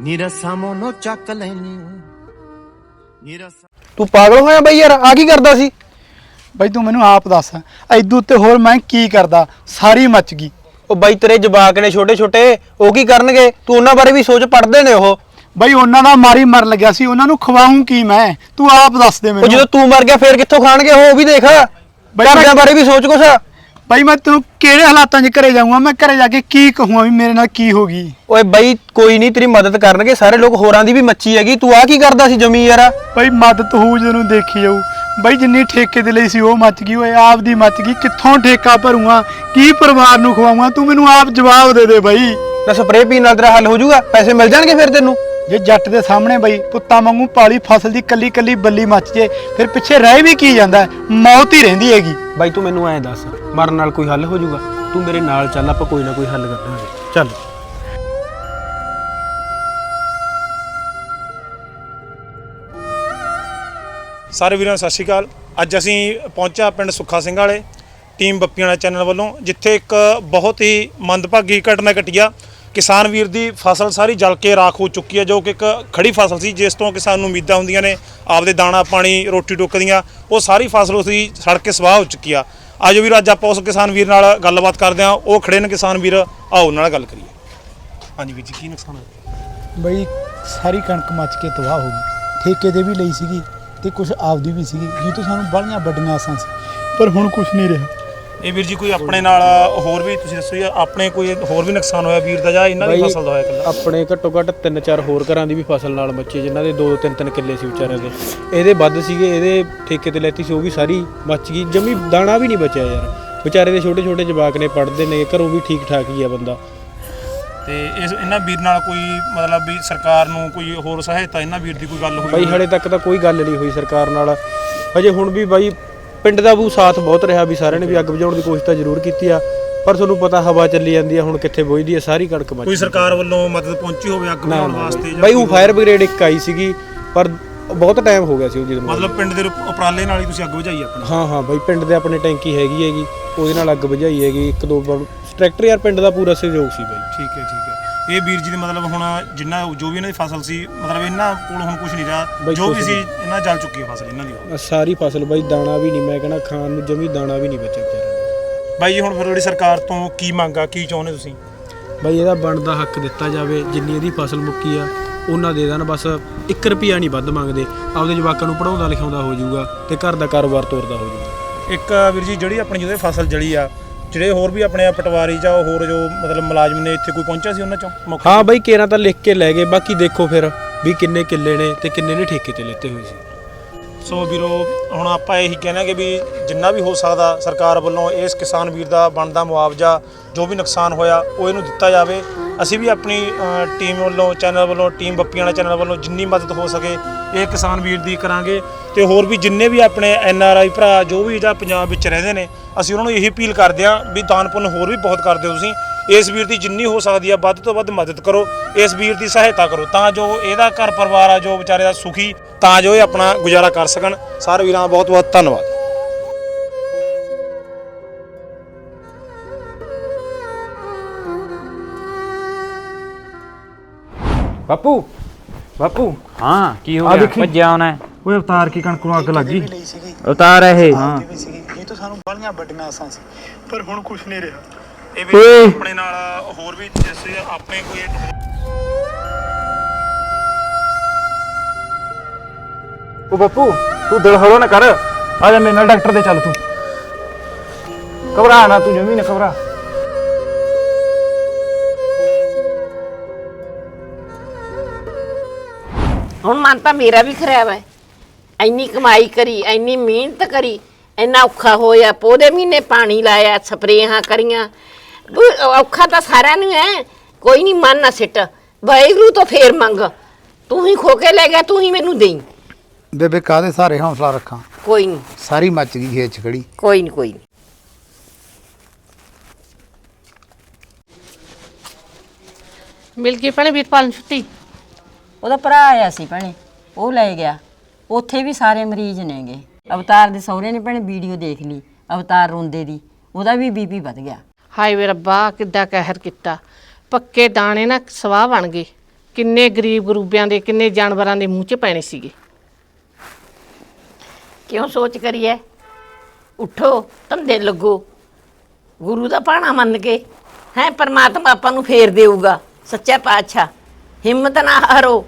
ਨਿਰਸਾ ਮੋਨੋ ਚੱਕ ਲੈਨੇ ਆ ਨਿਰਸਾ ਤੂੰ ਪਾਗਲ ਹੋਇਆ ਬਈ ਯਾਰ ਆ ਕੀ ਕਰਦਾ ਸੀ? ਬਈ ਤੂੰ ਮੈਨੂੰ ਆਪ ਦੱਸ ਐਦੂ ਉੱਤੇ ਹੋਰ ਮੈਂ ਕੀ ਕਰਦਾ? ਸਾਰੀ ਮੱਚ ਗਈ। ਉਹ ਬਾਈ ਤੇਰੇ ਜਵਾਕ ਨੇ ਛੋਟੇ ਛੋਟੇ ਉਹ ਕੀ ਕਰਨਗੇ? ਤੂੰ ਉਹਨਾਂ ਬਾਰੇ ਵੀ ਸੋਚ ਪੜਦੇ ਨੇ ਉਹ। ਬਈ ਉਹਨਾਂ ਦਾ ਮਾਰੀ ਮਰ ਲੱਗਿਆ ਸੀ ਉਹਨਾਂ ਨੂੰ ਖਵਾਉਂ ਕੀ ਮੈਂ? ਤੂੰ ਆਪ ਦੱਸ ਦੇ ਉਹ ਮੈਨੂੰ। ਜਦੋਂ ਤੂੰ ਮਰ ਗਿਆ ਫੇਰ ਕਿੱਥੋਂ ਖਾਣਗੇ ਉਹ? ਵੀ ਦੇਖ। ਬਾਈ ਘਰਦਿਆਂ ਬਾਰੇ ਵੀ ਸੋਚ ਕੁਛ। ਬਈ ਮੈਂ ਤੈਨੂੰ ਕਿਹੜੇ ਹਾਲਾਤਾਂ 'ਚ ਘਰੇ ਜਾਊਂਗਾ? ਮੈਂ ਘਰੇ ਜਾ ਕੇ ਕੀ ਕਹੂੰਗਾ ਵੀ ਮੇਰੇ ਨਾਲ ਕੀ ਹੋ ਗਈ? ਓਏ ਬਾਈ ਕੋਈ ਨਹੀਂ ਤੇਰੀ ਮਦਦ ਕਰਨਗੇ। ਸਾਰੇ ਲੋਕ ਹੋਰਾਂ ਦੀ ਵੀ ਮੱਛੀ ਹੈਗੀ। ਤੂੰ ਆ ਕੀ ਕਰਦਾ ਸੀ ਜਮੀ ਯਾਰ? ਬਈ ਮਦਦ ਹੋਊ ਜਦੋਂ ਦੇਖੀ ਜਾਊ। ਬਈ ਜਿੰਨੀ ਠੇਕੇ ਦੇ ਲਈ ਸੀ ਉਹ ਮੱਚ ਗਈ। ਓਏ ਆਪ ਦੀ ਮੱਚ ਗਈ। ਕਿੱਥੋਂ ਠੇਕਾ ਭਰੂੰਗਾ? ਕੀ ਪਰਿਵਾਰ ਨੂੰ ਖਵਾਉਂਗਾ ਤੂੰ ਮੈਨੂੰ ਆਪ ਜਵਾਬ ਦੇ ਦੇ ਬਈ। ਨਾ ਸਪਰੇਅ ਪੀਣ ਨਾਲ ਤੇਰਾ ਹੱਲ ਹੋ ਜਾਊਗਾ। ਪੈਸੇ ਮਿਲ ਜਾਣਗੇ ਫਿਰ ਤੈਨੂੰ? ਜੇ ਜੱਟ ਦੇ ਸਾਹਮਣੇ ਬਈ ਪੁੱਤਾਂ ਵਾਂਗੂ ਪਾਲੀ ਫਸਲ ਦੀ ਕੱਲੀ ਕੱਲੀ ਬੱਲੀ ਮੱਚ ਜੇ ਫਿਰ ਪਿੱਛੇ ਰਹਿ ਵੀ ਕੀ ਜਾਂਦਾ? ਹੈ? ਮੌਤ ਹੀ ਰਹਿੰਦੀ ਹੈਗੀ। ਬਾਈ ਤੂੰ ਮੈਨੂੰ ਐਂ ਦੱਸ ਮਰਨ ਨਾਲ ਕੋਈ ਹੱਲ ਹੋ ਜਾਊਗਾ? ਤੂੰ ਮੇਰੇ ਨਾਲ ਚੱਲ ਆਪਾਂ ਕੋਈ ਨਾ ਕੋਈ ਹੱਲ ਕੱਢਾਂਗੇ ਚੱਲ। ਸਾਰੇ ਵੀਰਾਂ ਨੂੰ ਸਤਿ ਸ਼੍ਰੀ ਅਕਾਲ। ਅੱਜ ਅਸੀਂ ਪਹੁੰਚਿਆ ਪਿੰਡ ਸੁੱਖਾ ਸਿੰਘ ਵਾਲੇ ਟੀਮ ਬੱਪੀਆਂ ਵਾਲਾ ਚੈਨਲ ਵੱਲੋਂ ਜਿੱਥੇ ਇੱਕ ਬਹੁਤ ਹੀ ਮੰਦਭਾਗੀ ਘਟਨਾ ਘਟੀ ਆ। ਕਿਸਾਨ ਵੀਰ ਦੀ ਫਸਲ ਸਾਰੀ ਜਲ ਕੇ ਰਾਖ ਹੋ ਚੁੱਕੀ ਹੈ, ਜੋ ਕਿ ਇੱਕ ਖੜੀ ਫਸਲ ਸੀ, ਜਿਸ ਤੋਂ ਕਿਸਾਨ ਨੂੰ ਉਮੀਦਾਂ ਹੁੰਦੀਆਂ ਨੇ, ਆਪਦੇ ਦਾਣਾ, ਪਾਣੀ, ਰੋਟੀ ਟੁੱਕ ਦੀਆਂ ਉਹ ਸਾਰੀ ਫਸਲ ਉਸਦੀ ਸੜ ਕੇ ਸਵਾਹ ਹੋ ਚੁੱਕੀ ਆ। ਆਜੋ ਵੀਰ, ਅੱਜ ਆਪਾਂ ਉਸ ਕਿਸਾਨ ਵੀਰ ਨਾਲ ਗੱਲਬਾਤ ਕਰਦੇ ਹਾਂ। ਉਹ ਖੜੇ ਨੇ ਕਿਸਾਨ ਵੀਰ, ਆਓ ਉਹਨਾਂ ਨਾਲ ਗੱਲ ਕਰੀਏ। ਹਾਂਜੀ ਵੀਰ ਜੀ, ਕੀ ਨੁਕਸਾਨ ਹੋਇਆ? ਬਈ, ਸਾਰੀ ਕਣਕ ਮੱਚ ਕੇ ਤਬਾਹ ਹੋ ਗਈ। ਠੇਕੇ ਦੇ ਵੀ ਲਈ ਸੀਗੀ ਤੇ ਕੁਝ ਆਪਦੀ ਵੀ ਸੀਗੀ। ਜੀ, ਤੋਂ ਸਾਨੂੰ ਬੜੀਆਂ ਵੱਡੀਆਂ ਆਸਾਂ ਸੀ। ਪਰ ਹੁਣ ਕੁਝ ਨਹੀਂ ਰਿਹਾ। ਇਹ ਵੀਰ ਜੀ ਕੋਈ ਆਪਣੇ ਨਾਲ ਹੋਰ ਵੀ ਤੁਸੀਂ ਦੱਸੋ ਜੀ ਆਪਣੇ ਕੋਈ ਹੋਰ ਵੀ ਨੁਕਸਾਨ ਹੋਇਆ ਵੀਰ ਦਾ ਜਾਂ ਇਹਨਾਂ ਦੀ ਫਸਲ ਦਾ ਹੋਇਆ ਇਕੱਲਾ? ਆਪਣੇ ਘੱਟੋ ਘੱਟ ਤਿੰਨ ਚਾਰ ਹੋਰ ਘਰਾਂ ਦੀ ਵੀ ਫਸਲ ਨਾਲ ਬੱਚੇ ਜਿਨ੍ਹਾਂ ਦੇ ਦੋ ਤਿੰਨ ਤਿੰਨ ਕਿੱਲੇ ਸੀ ਵਿਚਾਰਿਆਂ ਦੇ। ਇਹਦੇ ਵੱਧ ਸੀਗੇ ਇਹਦੇ ਠੇਕੇ ਤੇ ਲੈਤੀ ਸੀ ਉਹ ਵੀ ਸਾਰੀ ਮੱਚ ਗਈ। ਜਮੀ ਦਾਣਾ ਵੀ ਨਹੀਂ ਬਚਿਆ ਯਾਰ। ਵਿਚਾਰੇ ਦੇ ਛੋਟੇ ਛੋਟੇ ਜਵਾਕ ਨੇ ਪੜਦੇ ਨੇ ਘਰੋਂ ਵੀ ਠੀਕ ਠਾਕ ਹੀ ਆ ਬੰਦਾ। ਤੇ ਇਸ ਇਹਨਾਂ ਵੀਰ ਨਾਲ ਕੋਈ ਮਤਲਬ ਵੀ ਸਰਕਾਰ ਨੂੰ ਕੋਈ ਹੋਰ ਸਹਾਇਤਾ ਇਹਨਾਂ ਵੀਰ ਦੀ ਕੋਈ ਗੱਲ ਹੋਈ ਬਾਈ? ਹਲੇ ਤੱਕ ਤਾਂ ਕੋਈ ਗੱਲ ਨਹੀਂ ਹੋਈ ਸਰਕਾਰ ਨਾਲ। ਹਜੇ ਹੁਣ ਵੀ ਬਾਈ ਪਿੰਡ ਦਾ ਵੀ ਸਾਥ ਬਹੁਤ ਰਿਹਾ ਵੀ ਸਾਰਿਆਂ ਨੇ ਵੀ ਅੱਗ ਬੁਝਾਉਣ ਦੀ ਕੋਸ਼ਿਸ਼ ਤਾਂ ਜ਼ਰੂਰ ਕੀਤੀ ਆ ਪਰ ਤੁਹਾਨੂੰ ਪਤਾ ਹਵਾ ਚੱਲੀ ਜਾਂਦੀ ਆ ਹੁਣ ਕਿੱਥੇ ਬੁਝਦੀ ਆ ਸਾਰੀ ਕਣਕ ਮੱਚ ਕੋਈ। ਸਰਕਾਰ ਵੱਲੋਂ ਮਦਦ ਪਹੁੰਚੀ ਹੋਵੇ ਅੱਗ ਬੁਝਾਉਣ ਵਾਸਤੇ ਜਾਂ ਬਾਈ ਉਹ ਫਾਇਰ ਬ੍ਰਿਗੇਡ ਇੱਕ ਆਈ ਸੀਗੀ ਪਰ ਬਹੁਤ ਟਾਈਮ ਹੋ ਗਿਆ ਸੀ ਉਹ ਜਦੋਂ ਮਤਲਬ ਪਿੰਡ ਦੇ ਉਪ- ਉਪਰਾਲੇ ਨਾਲ ਹੀ ਤੁਸੀਂ ਅੱਗ ਬੁਝਾਈ ਆਪਣੀ? ਹਾਂ ਹਾਂ ਬਾਈ ਪਿੰਡ ਦੇ ਆਪਣੇ ਟੈਂਕੀ ਹੈਗੀ ਹੈਗੀ ਉਹਦੇ ਨਾਲ ਅੱਗ ਬੁਝਾਈ ਹੈਗੀ ਇੱਕ ਦੋ ਵਾਰ ਟਰੈਕਟਰ ਯਾਰ ਪਿੰਡ ਦਾ ਪੂਰਾ ਸਹਿਯੋਗ ਸੀ ਬਾਈ। ਠੀਕ ਹੈ ਠੀਕ ਇਹ ਵੀਰ ਜੀ ਦੇ ਮਤਲਬ ਹੁਣ ਜਿੰਨਾ ਜੋ ਵੀ ਇਹਨਾਂ ਦੀ ਫਸਲ ਸੀ ਮਤਲਬ ਇਹਨਾਂ ਕੋਲ ਹੁਣ ਕੁਝ ਨਹੀਂ ਰਿਹਾ। ਜੋ ਵੀ ਸੀ। ਇਹਨਾਂ ਜਲ ਚੁੱਕੀ ਹੈ ਫਸਲ ਇਹਨਾਂ ਦੀ। ਆਹ ਸਾਰੀ ਫਸਲ ਬਾਈ ਦਾਣਾ ਵੀ ਨਹੀਂ ਮੈਂ ਕਹਿੰਦਾ ਖਾਣ ਨੂੰ ਜਮੀ ਦਾਣਾ ਵੀ ਨਹੀਂ ਬਚਿਆ ਵਿਚਾਰਿਆਂ ਨੂੰ ਬਾਈ ਜੀ ਹੁਣ ਫਿਰ ਤੁਹਾਡੀ ਸਰਕਾਰ ਤੋਂ ਕੀ ਮੰਗਾ ਕੀ ਚਾਹੁੰਦੇ ਤੁਸੀਂ? ਬਾਈ ਇਹਦਾ ਬਣਦਾ ਹੱਕ ਦਿੱਤਾ ਜਾਵੇ ਜਿੰਨੀ ਇਹਦੀ ਫਸਲ ਮੁੱਕੀ ਆ ਉਹਨਾਂ ਦੇ ਦੇਣ ਬਸ 1 ਰੁਪਿਆ ਨਹੀਂ ਵੱਧ ਮੰਗਦੇ। ਆਪਦੇ ਜਵਾਕਾਂ ਨੂੰ ਪੜਾਉਂਦਾ ਲਿਖਾਉਂਦਾ ਹੋ ਜਾਊਗਾ ਤੇ ਘਰ ਦਾ ਕਾਰੋਬਾਰ ਤੋਰਦਾ ਹੋ ਜਾਊਗਾ। ਇੱਕ ਵੀਰ ਜੀ ਜਿਹੜੀ ਆਪਣੀ ਜਿਹਦੇ ਫਸਲ ਜਲੀ ਆ ਜਿਹੜੇ ਹੋਰ ਵੀ ਆਪਣੇ ਪਟਵਾਰੀ ਜਾਂ ਹੋਰ ਜੋ ਮਤਲਬ ਮੁਲਾਜ਼ਮ ਨੇ ਇੱਥੇ ਕੋਈ ਪਹੁੰਚਿਆ ਸੀ ਉਹਨਾਂ ਚੋਂ? ਮੌਕੇ ਹਾਂ ਬਾਈ ਕੇਰਾਂ ਤਾਂ ਲਿਖ ਕੇ ਲੈ ਗਏ। ਬਾਕੀ ਦੇਖੋ ਫਿਰ ਵੀ ਕਿੰਨੇ ਕਿੱਲੇ ਨੇ ਤੇ ਕਿੰਨੇ ਨੇ ਠੇਕੇ ਤੇ ਲਿੱਤੇ ਹੋਏ ਸੀ। ਸੋ ਵੀਰੋ ਹੁਣ ਆਪਾਂ ਇਹੀ ਕਹਿਣਾਗੇ ਵੀ ਜਿੰਨਾ ਵੀ ਹੋ ਸਕਦਾ ਸਰਕਾਰ ਵੱਲੋਂ ਇਸ ਕਿਸਾਨ ਵੀਰ ਦਾ ਬਣਦਾ ਮੁਆਵਜ਼ਾ ਜੋ ਵੀ ਨੁਕਸਾਨ ਹੋਇਆ ਉਹ ਇਹਨੂੰ ਦਿੱਤਾ ਜਾਵੇ। ਅਸੀਂ ਵੀ ਆਪਣੀ ਟੀਮ ਵੱਲੋਂ ਚੈਨਲ ਵੱਲੋਂ ਟੀਮ ਬੱਪੀਆਂ ਵਾਲਾ ਚੈਨਲ ਵੱਲੋਂ ਜਿੰਨੀ ਮਦਦ ਹੋ ਸਕੇ, ਇਹ ਕਿਸਾਨ ਵੀਰ ਦੀ ਕਰਾਂਗੇ। ਤੇ ਹੋਰ ਵੀ ਜਿੰਨੇ ਵੀ ਆਪਣੇ ਐਨ ਆਰ ਆਈ ਭਰਾ, ਜੋ ਵੀ ਜਿਹੜਾ ਪੰਜਾਬ ਵਿੱਚ ਰਹਿੰਦੇ ਨੇ, ਅਸੀਂ ਉਹਨਾਂ ਨੂੰ ਇਹੀ ਅਪੀਲ ਕਰਦੇ ਹਾਂ ਵੀ ਦਾਨ ਪੁੰਨ ਹੋਰ ਵੀ ਬਹੁਤ ਕਰਦੇ ਹੋ ਤੁਸੀਂ। ਇਸ ਵੀਰ ਦੀ ਜਿੰਨੀ ਹੋ ਸਕਦੀ ਆ, ਵੱਧ ਤੋਂ ਵੱਧ ਮਦਦ ਕਰੋ। ਇਸ ਵੀਰ ਦੀ ਸਹਾਇਤਾ ਕਰੋ, ਤਾਂ ਜੋ ਇਹਦਾ ਘਰ ਪਰਿਵਾਰ ਆ, ਜੋ ਵਿਚਾਰੇ ਦਾ ਸੁਖੀ, ਤਾਂ ਜੋ ਇਹ ਆਪਣਾ ਗੁਜ਼ਾਰਾ ਕਰ ਸਕਣ। ਸਾਰੇ ਵੀਰਾਂ ਦਾ ਬਹੁਤ ਬਹੁਤ ਧੰਨਵਾਦ। ਬਾਪੂ ਬਾਪੂ। ਹਾਂ ਕੀ ਹੋ ਆ ਗਿਆ? ਦੇਖੀ। ਭੱਜਿਆ ਆਉਣਾ ਹੈ? ਓਏ ਅਵਤਾਰ ਕੀ ਕਣਕ ਨੂੰ ਅੱਗ ਲੱਗ ਗਈ? ਲਈ ਸੀਗੀ। ਉਤਾਰ ਇਹ। ਹਾਂ। ਵੀ ਸੀਗੀ। ਇਹ ਤਾਂ ਸਾਨੂੰ ਬਾਲੀਆਂ ਵੱਡੀਆਂ ਆਸਾਂ ਸੀ। ਪਰ ਹੁਣ ਕੁਝ ਨਹੀਂ ਰਿਹਾ। ਇਹ ਵੀ ਓਏ। ਆਪਣੇ ਨਾਲ ਹੋਰ ਵੀ ਜਿਵੇਂ ਆਪਣੇ ਕੋਈ ਉਹ ਬਾਪੂ ਤੂੰ ਦਿਲ ਹੌਲਾ ਨਾ ਕਰ। ਆ ਜਾ ਮੇਰੇ ਨਾਲ ਡਾਕਟਰ ਦੇ ਚੱਲ ਤੂੰ। ਘਬਰਾ ਨਾ ਤੂੰ ਜਮੀ ਨਾ ਘਬਰਾ। ਹੁਣ ਮਨ ਤਾਂ ਮੇਰਾ ਵੀ ਖਰਾਬ ਹੈ। ਇੰਨੀ ਕਮਾਈ ਕਰੀ ਇੰਨੀ ਮਿਹਨਤ ਕਰੀ ਇੰਨਾ ਔਖਾ ਹੋਇਆ ਪੋਦੇ ਮਹੀਨੇ ਪਾਣੀ ਲਾਇਆ ਸਪਰੇਹਾਂ ਕਰੀਆਂ। ਔਖਾ ਤਾਂ ਸਾਰਿਆਂ ਨੂੰ ਹੈ ਕੋਈ ਨਹੀਂ ਮਨ ਨਾ ਸਿੱਟ। ਵਾਹਿਗੁਰੂ ਤੋਂ ਫੇਰ ਮੰਗ। ਤੂੰ ਹੀ ਖੋ ਕੇ ਲੈ ਗਿਆ ਤੂੰ ਹੀ ਮੈਨੂੰ ਦੇਈ। ਬੇਬੇ ਕਾਦੇ ਸਾਰੇ ਹੌਸਲਾ ਰੱਖਾਂ? ਕੋਈ ਨਹੀਂ ਸਾਰੀ ਮੱਚ ਗਈ ਖੇਤ ਚ ਖੜੀ। ਕੋਈ ਨਹੀਂ ਕੋਈ ਨਹੀਂ ਮਿਲ ਗਈ ਭੈਣੇ ਵੀਰਪਾਲ ਨੂੰ ਛੁੱਟੀ? ਉਹਦਾ ਭਰਾ ਆਇਆ ਸੀ ਭੈਣੇ ਉਹ ਲੈ ਗਿਆ। ਉੱਥੇ ਵੀ ਸਾਰੇ ਮਰੀਜ਼ ਨੇਗੇ। ਅਵਤਾਰ ਦੇ ਸਹੁਰੇ ਨੇ ਭੈਣੇ ਵੀਡੀਓ ਦੇਖ ਲਈ ਅਵਤਾਰ ਰੋਂਦੇ ਦੀ। ਉਹਦਾ ਵੀ ਬੀਪੀ ਵੱਧ ਗਿਆ। ਹਾਏ ਵੇ ਰੱਬਾ ਕਿੱਦਾਂ ਕਹਿਰ ਕੀਤਾ। ਪੱਕੇ ਦਾਣੇ ਨਾ ਸਵਾਹ ਬਣ ਗਏ। ਕਿੰਨੇ ਗਰੀਬ ਗਰੂਬਿਆਂ ਦੇ ਕਿੰਨੇ ਜਾਨਵਰਾਂ ਦੇ ਮੂੰਹ 'ਚ ਪੈਣੇ ਸੀਗੇ। ਕਿਉਂ ਸੋਚ ਕਰੀਏ? ਉਠੋ ਧੰਦੇ ਲੱਗੋ। ਗੁਰੂ ਦਾ ਪਾਣਾ ਮੰਨ ਕੇ ਹੈ ਪਰਮਾਤਮਾ ਆਪਾਂ ਨੂੰ ਫੇਰ ਦੇਊਗਾ। ਸੱਚਾ ਪਾਤਸ਼ਾਹ। ਹਿੰਮਤ ਨਾ ਹਾਰੋ।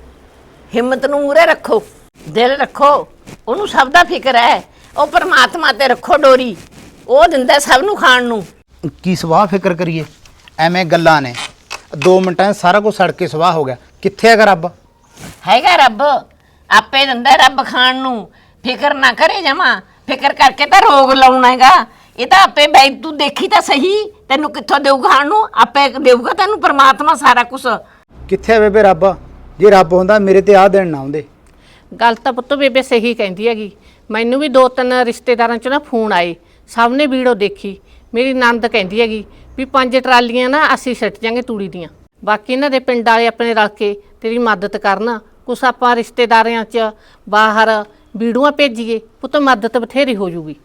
ਹਿੰਮਤ ਨੂੰ ਮੂਰੇ ਰੱਖੋ। ਦਿਲ ਰੱਖੋ। ਉਹਨੂੰ ਸਭ ਦਾ ਫਿਕਰ ਹੈ। ਉਹ ਪਰਮਾਤਮਾ ਤੇ ਰੱਖੋ ਡੋਰੀ। ਉਹ ਦਿੰਦਾ ਸਭ ਨੂੰ ਖਾਣ ਨੂੰ। ਕੀ ਸਵਾਹ ਫਿਕਰ ਕਰੀਏ? ਐਵੇਂ ਗੱਲਾਂ ਨੇ। 2 ਮਿੰਟਾਂ 'ਚ ਸਾਰਾ ਕੁਝ ਸੜ ਕੇ ਸਵਾਹ ਹੋ ਗਿਆ। ਕਿੱਥੇ ਹੈਗਾ ਰੱਬ? ਹੈਗਾ ਰੱਬ। ਆਪੇ ਦਿੰਦਾ ਰੱਬ ਖਾਣ ਨੂੰ। ਫਿਕਰ ਨਾ ਕਰੇ ਜਮਾ। ਫਿਕਰ ਕਰਕੇ ਤਾਂ ਰੋਗ ਲਾਉਣਾ ਹੈਗਾ। ਇਹ ਤਾਂ ਆਪੇ ਬੈ ਤੂੰ ਦੇਖੀ ਤਾਂ ਸਹੀ। ਤੈਨੂੰ ਕਿੱਥੋਂ ਦੇਊਗਾ ਖਾਣ ਨੂੰ? ਆਪੇ ਦੇਊਗਾ ਤੈਨੂੰ ਪਰਮਾਤਮਾ ਸਾਰਾ ਕੁਝ ਕਿੱਥੇ ਹੈ ਬੇਬੇ ਰੱਬ? ਜੇ ਰੱਬ ਹੁੰਦਾ ਮੇਰੇ ਤੇ ਆਹ ਦਿਨ ਨਾ ਆਉਂਦੇ। ਗੱਲ ਤਾਂ ਪੁੱਤ ਬੇਬੇ ਸਹੀ ਕਹਿੰਦੀ ਹੈਗੀ। ਮੈਨੂੰ ਵੀ ਦੋ ਤਿੰਨ ਰਿਸ਼ਤੇਦਾਰਾਂ ਚੋਂ ਨਾ ਫੋਨ ਆਏ। ਸਭ ਨੇ ਵੀਡੀਓ ਦੇਖੀ। ਮੇਰੀ ਨੰਦ ਕਹਿੰਦੀ ਹੈਗੀ ਵੀ ਪੰਜ ਟਰਾਲੀਆਂ ਨਾ ਅਸੀਂ ਸਿੱਟ ਜਾਂਗੇ ਤੂੜੀ ਦੀਆਂ। ਬਾਕੀ ਇਹਨਾਂ ਦੇ ਪਿੰਡ ਵਾਲੇ ਆਪਣੇ ਰਲ ਕੇ ਤੇਰੀ ਮਦਦ ਕਰਨ। ਕੁਛ ਆਪਾਂ ਰਿਸ਼ਤੇਦਾਰਾਂ 'ਚ ਬਾਹਰ ਵੀਡੀਓਆਂ ਭੇਜੀਏ ਪੁੱਤ ਮਦਦ ਬਥੇਰੀ ਹੋ ਜੂਗੀ।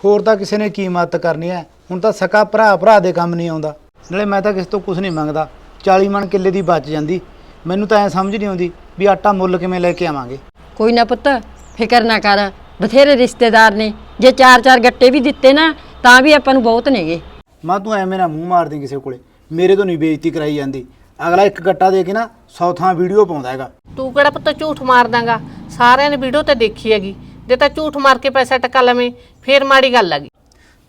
ਹੋਰ ਤਾਂ ਕਿਸੇ ਨੇ ਕੀ ਮਦਦ ਕਰਨੀ ਹੈ? ਹੁਣ ਤਾਂ ਸਕਾ ਭਰਾ ਭਰਾ ਦੇ ਕੰਮ ਨਹੀਂ ਆਉਂਦਾ। ਨਾਲੇ ਮੈਂ ਤਾਂ ਕਿਸੇ ਤੋਂ ਕੁਝ ਨਹੀਂ ਮੰਗਦਾ। 40 ਮਣ ਕਿੱਲੇ ਦੀ ਬਚ ਜਾਂਦੀ। ਮੈਨੂੰ ਤਾਂ ਐ ਸਮਝ ਨਹੀਂ ਆਉਂਦੀ ਵੀ ਆਟਾ ਮੁੱਲ ਕਿਵੇਂ ਲੈ ਕੇ ਆਵਾਂਗੇ। ਕੋਈ ਨਾ ਪੁੱਤ ਫਿਕਰ ਨਾ ਕਰ ਬਥੇਰੇ ਰਿਸ਼ਤੇਦਾਰ ਨੇ। ਜੇ ਚਾਰ ਚਾਰ ਗੱਟੇ ਵੀ ਦਿੱਤੇ ਨਾ ਤਾਂ ਵੀ ਆਪਾਂ ਨੂੰ ਬਹੁਤ ਨੇਗੇ। ਮਾਂ ਤੂੰ ਐਵੇਂ ਨਾ ਮੂੰਹ ਮਾਰਦੀ ਕਿਸੇ ਕੋਲੇ। ਮੇਰੇ ਤੋਂ ਨਹੀਂ ਬੇਇੱਜ਼ਤੀ ਕਰਾਈ ਜਾਂਦੀ। ਅਗਲਾ ਇੱਕ ਗੱਟਾ ਦੇ ਕੇ ਨਾ ਸੌ ਥਾਂ ਵੀਡੀਓ ਪਾਉਂਦਾ ਹੈਗਾ। ਤੂੰ ਕਿਹੜਾ ਪੁੱਤ ਝੂਠ ਮਾਰ ਦਾਂਗਾ? ਸਾਰਿਆਂ ਨੇ ਵੀਡੀਓ ਤੇ ਦੇਖੀ ਹੈਗੀ। ਜੇ ਤਾਂ ਝੂਠ ਮਾਰ ਕੇ ਪੈਸਾ ਟਕਾ ਲਵੇਂ ਫੇਰ ਮਾੜੀ ਗੱਲ ਹੈਗੀ।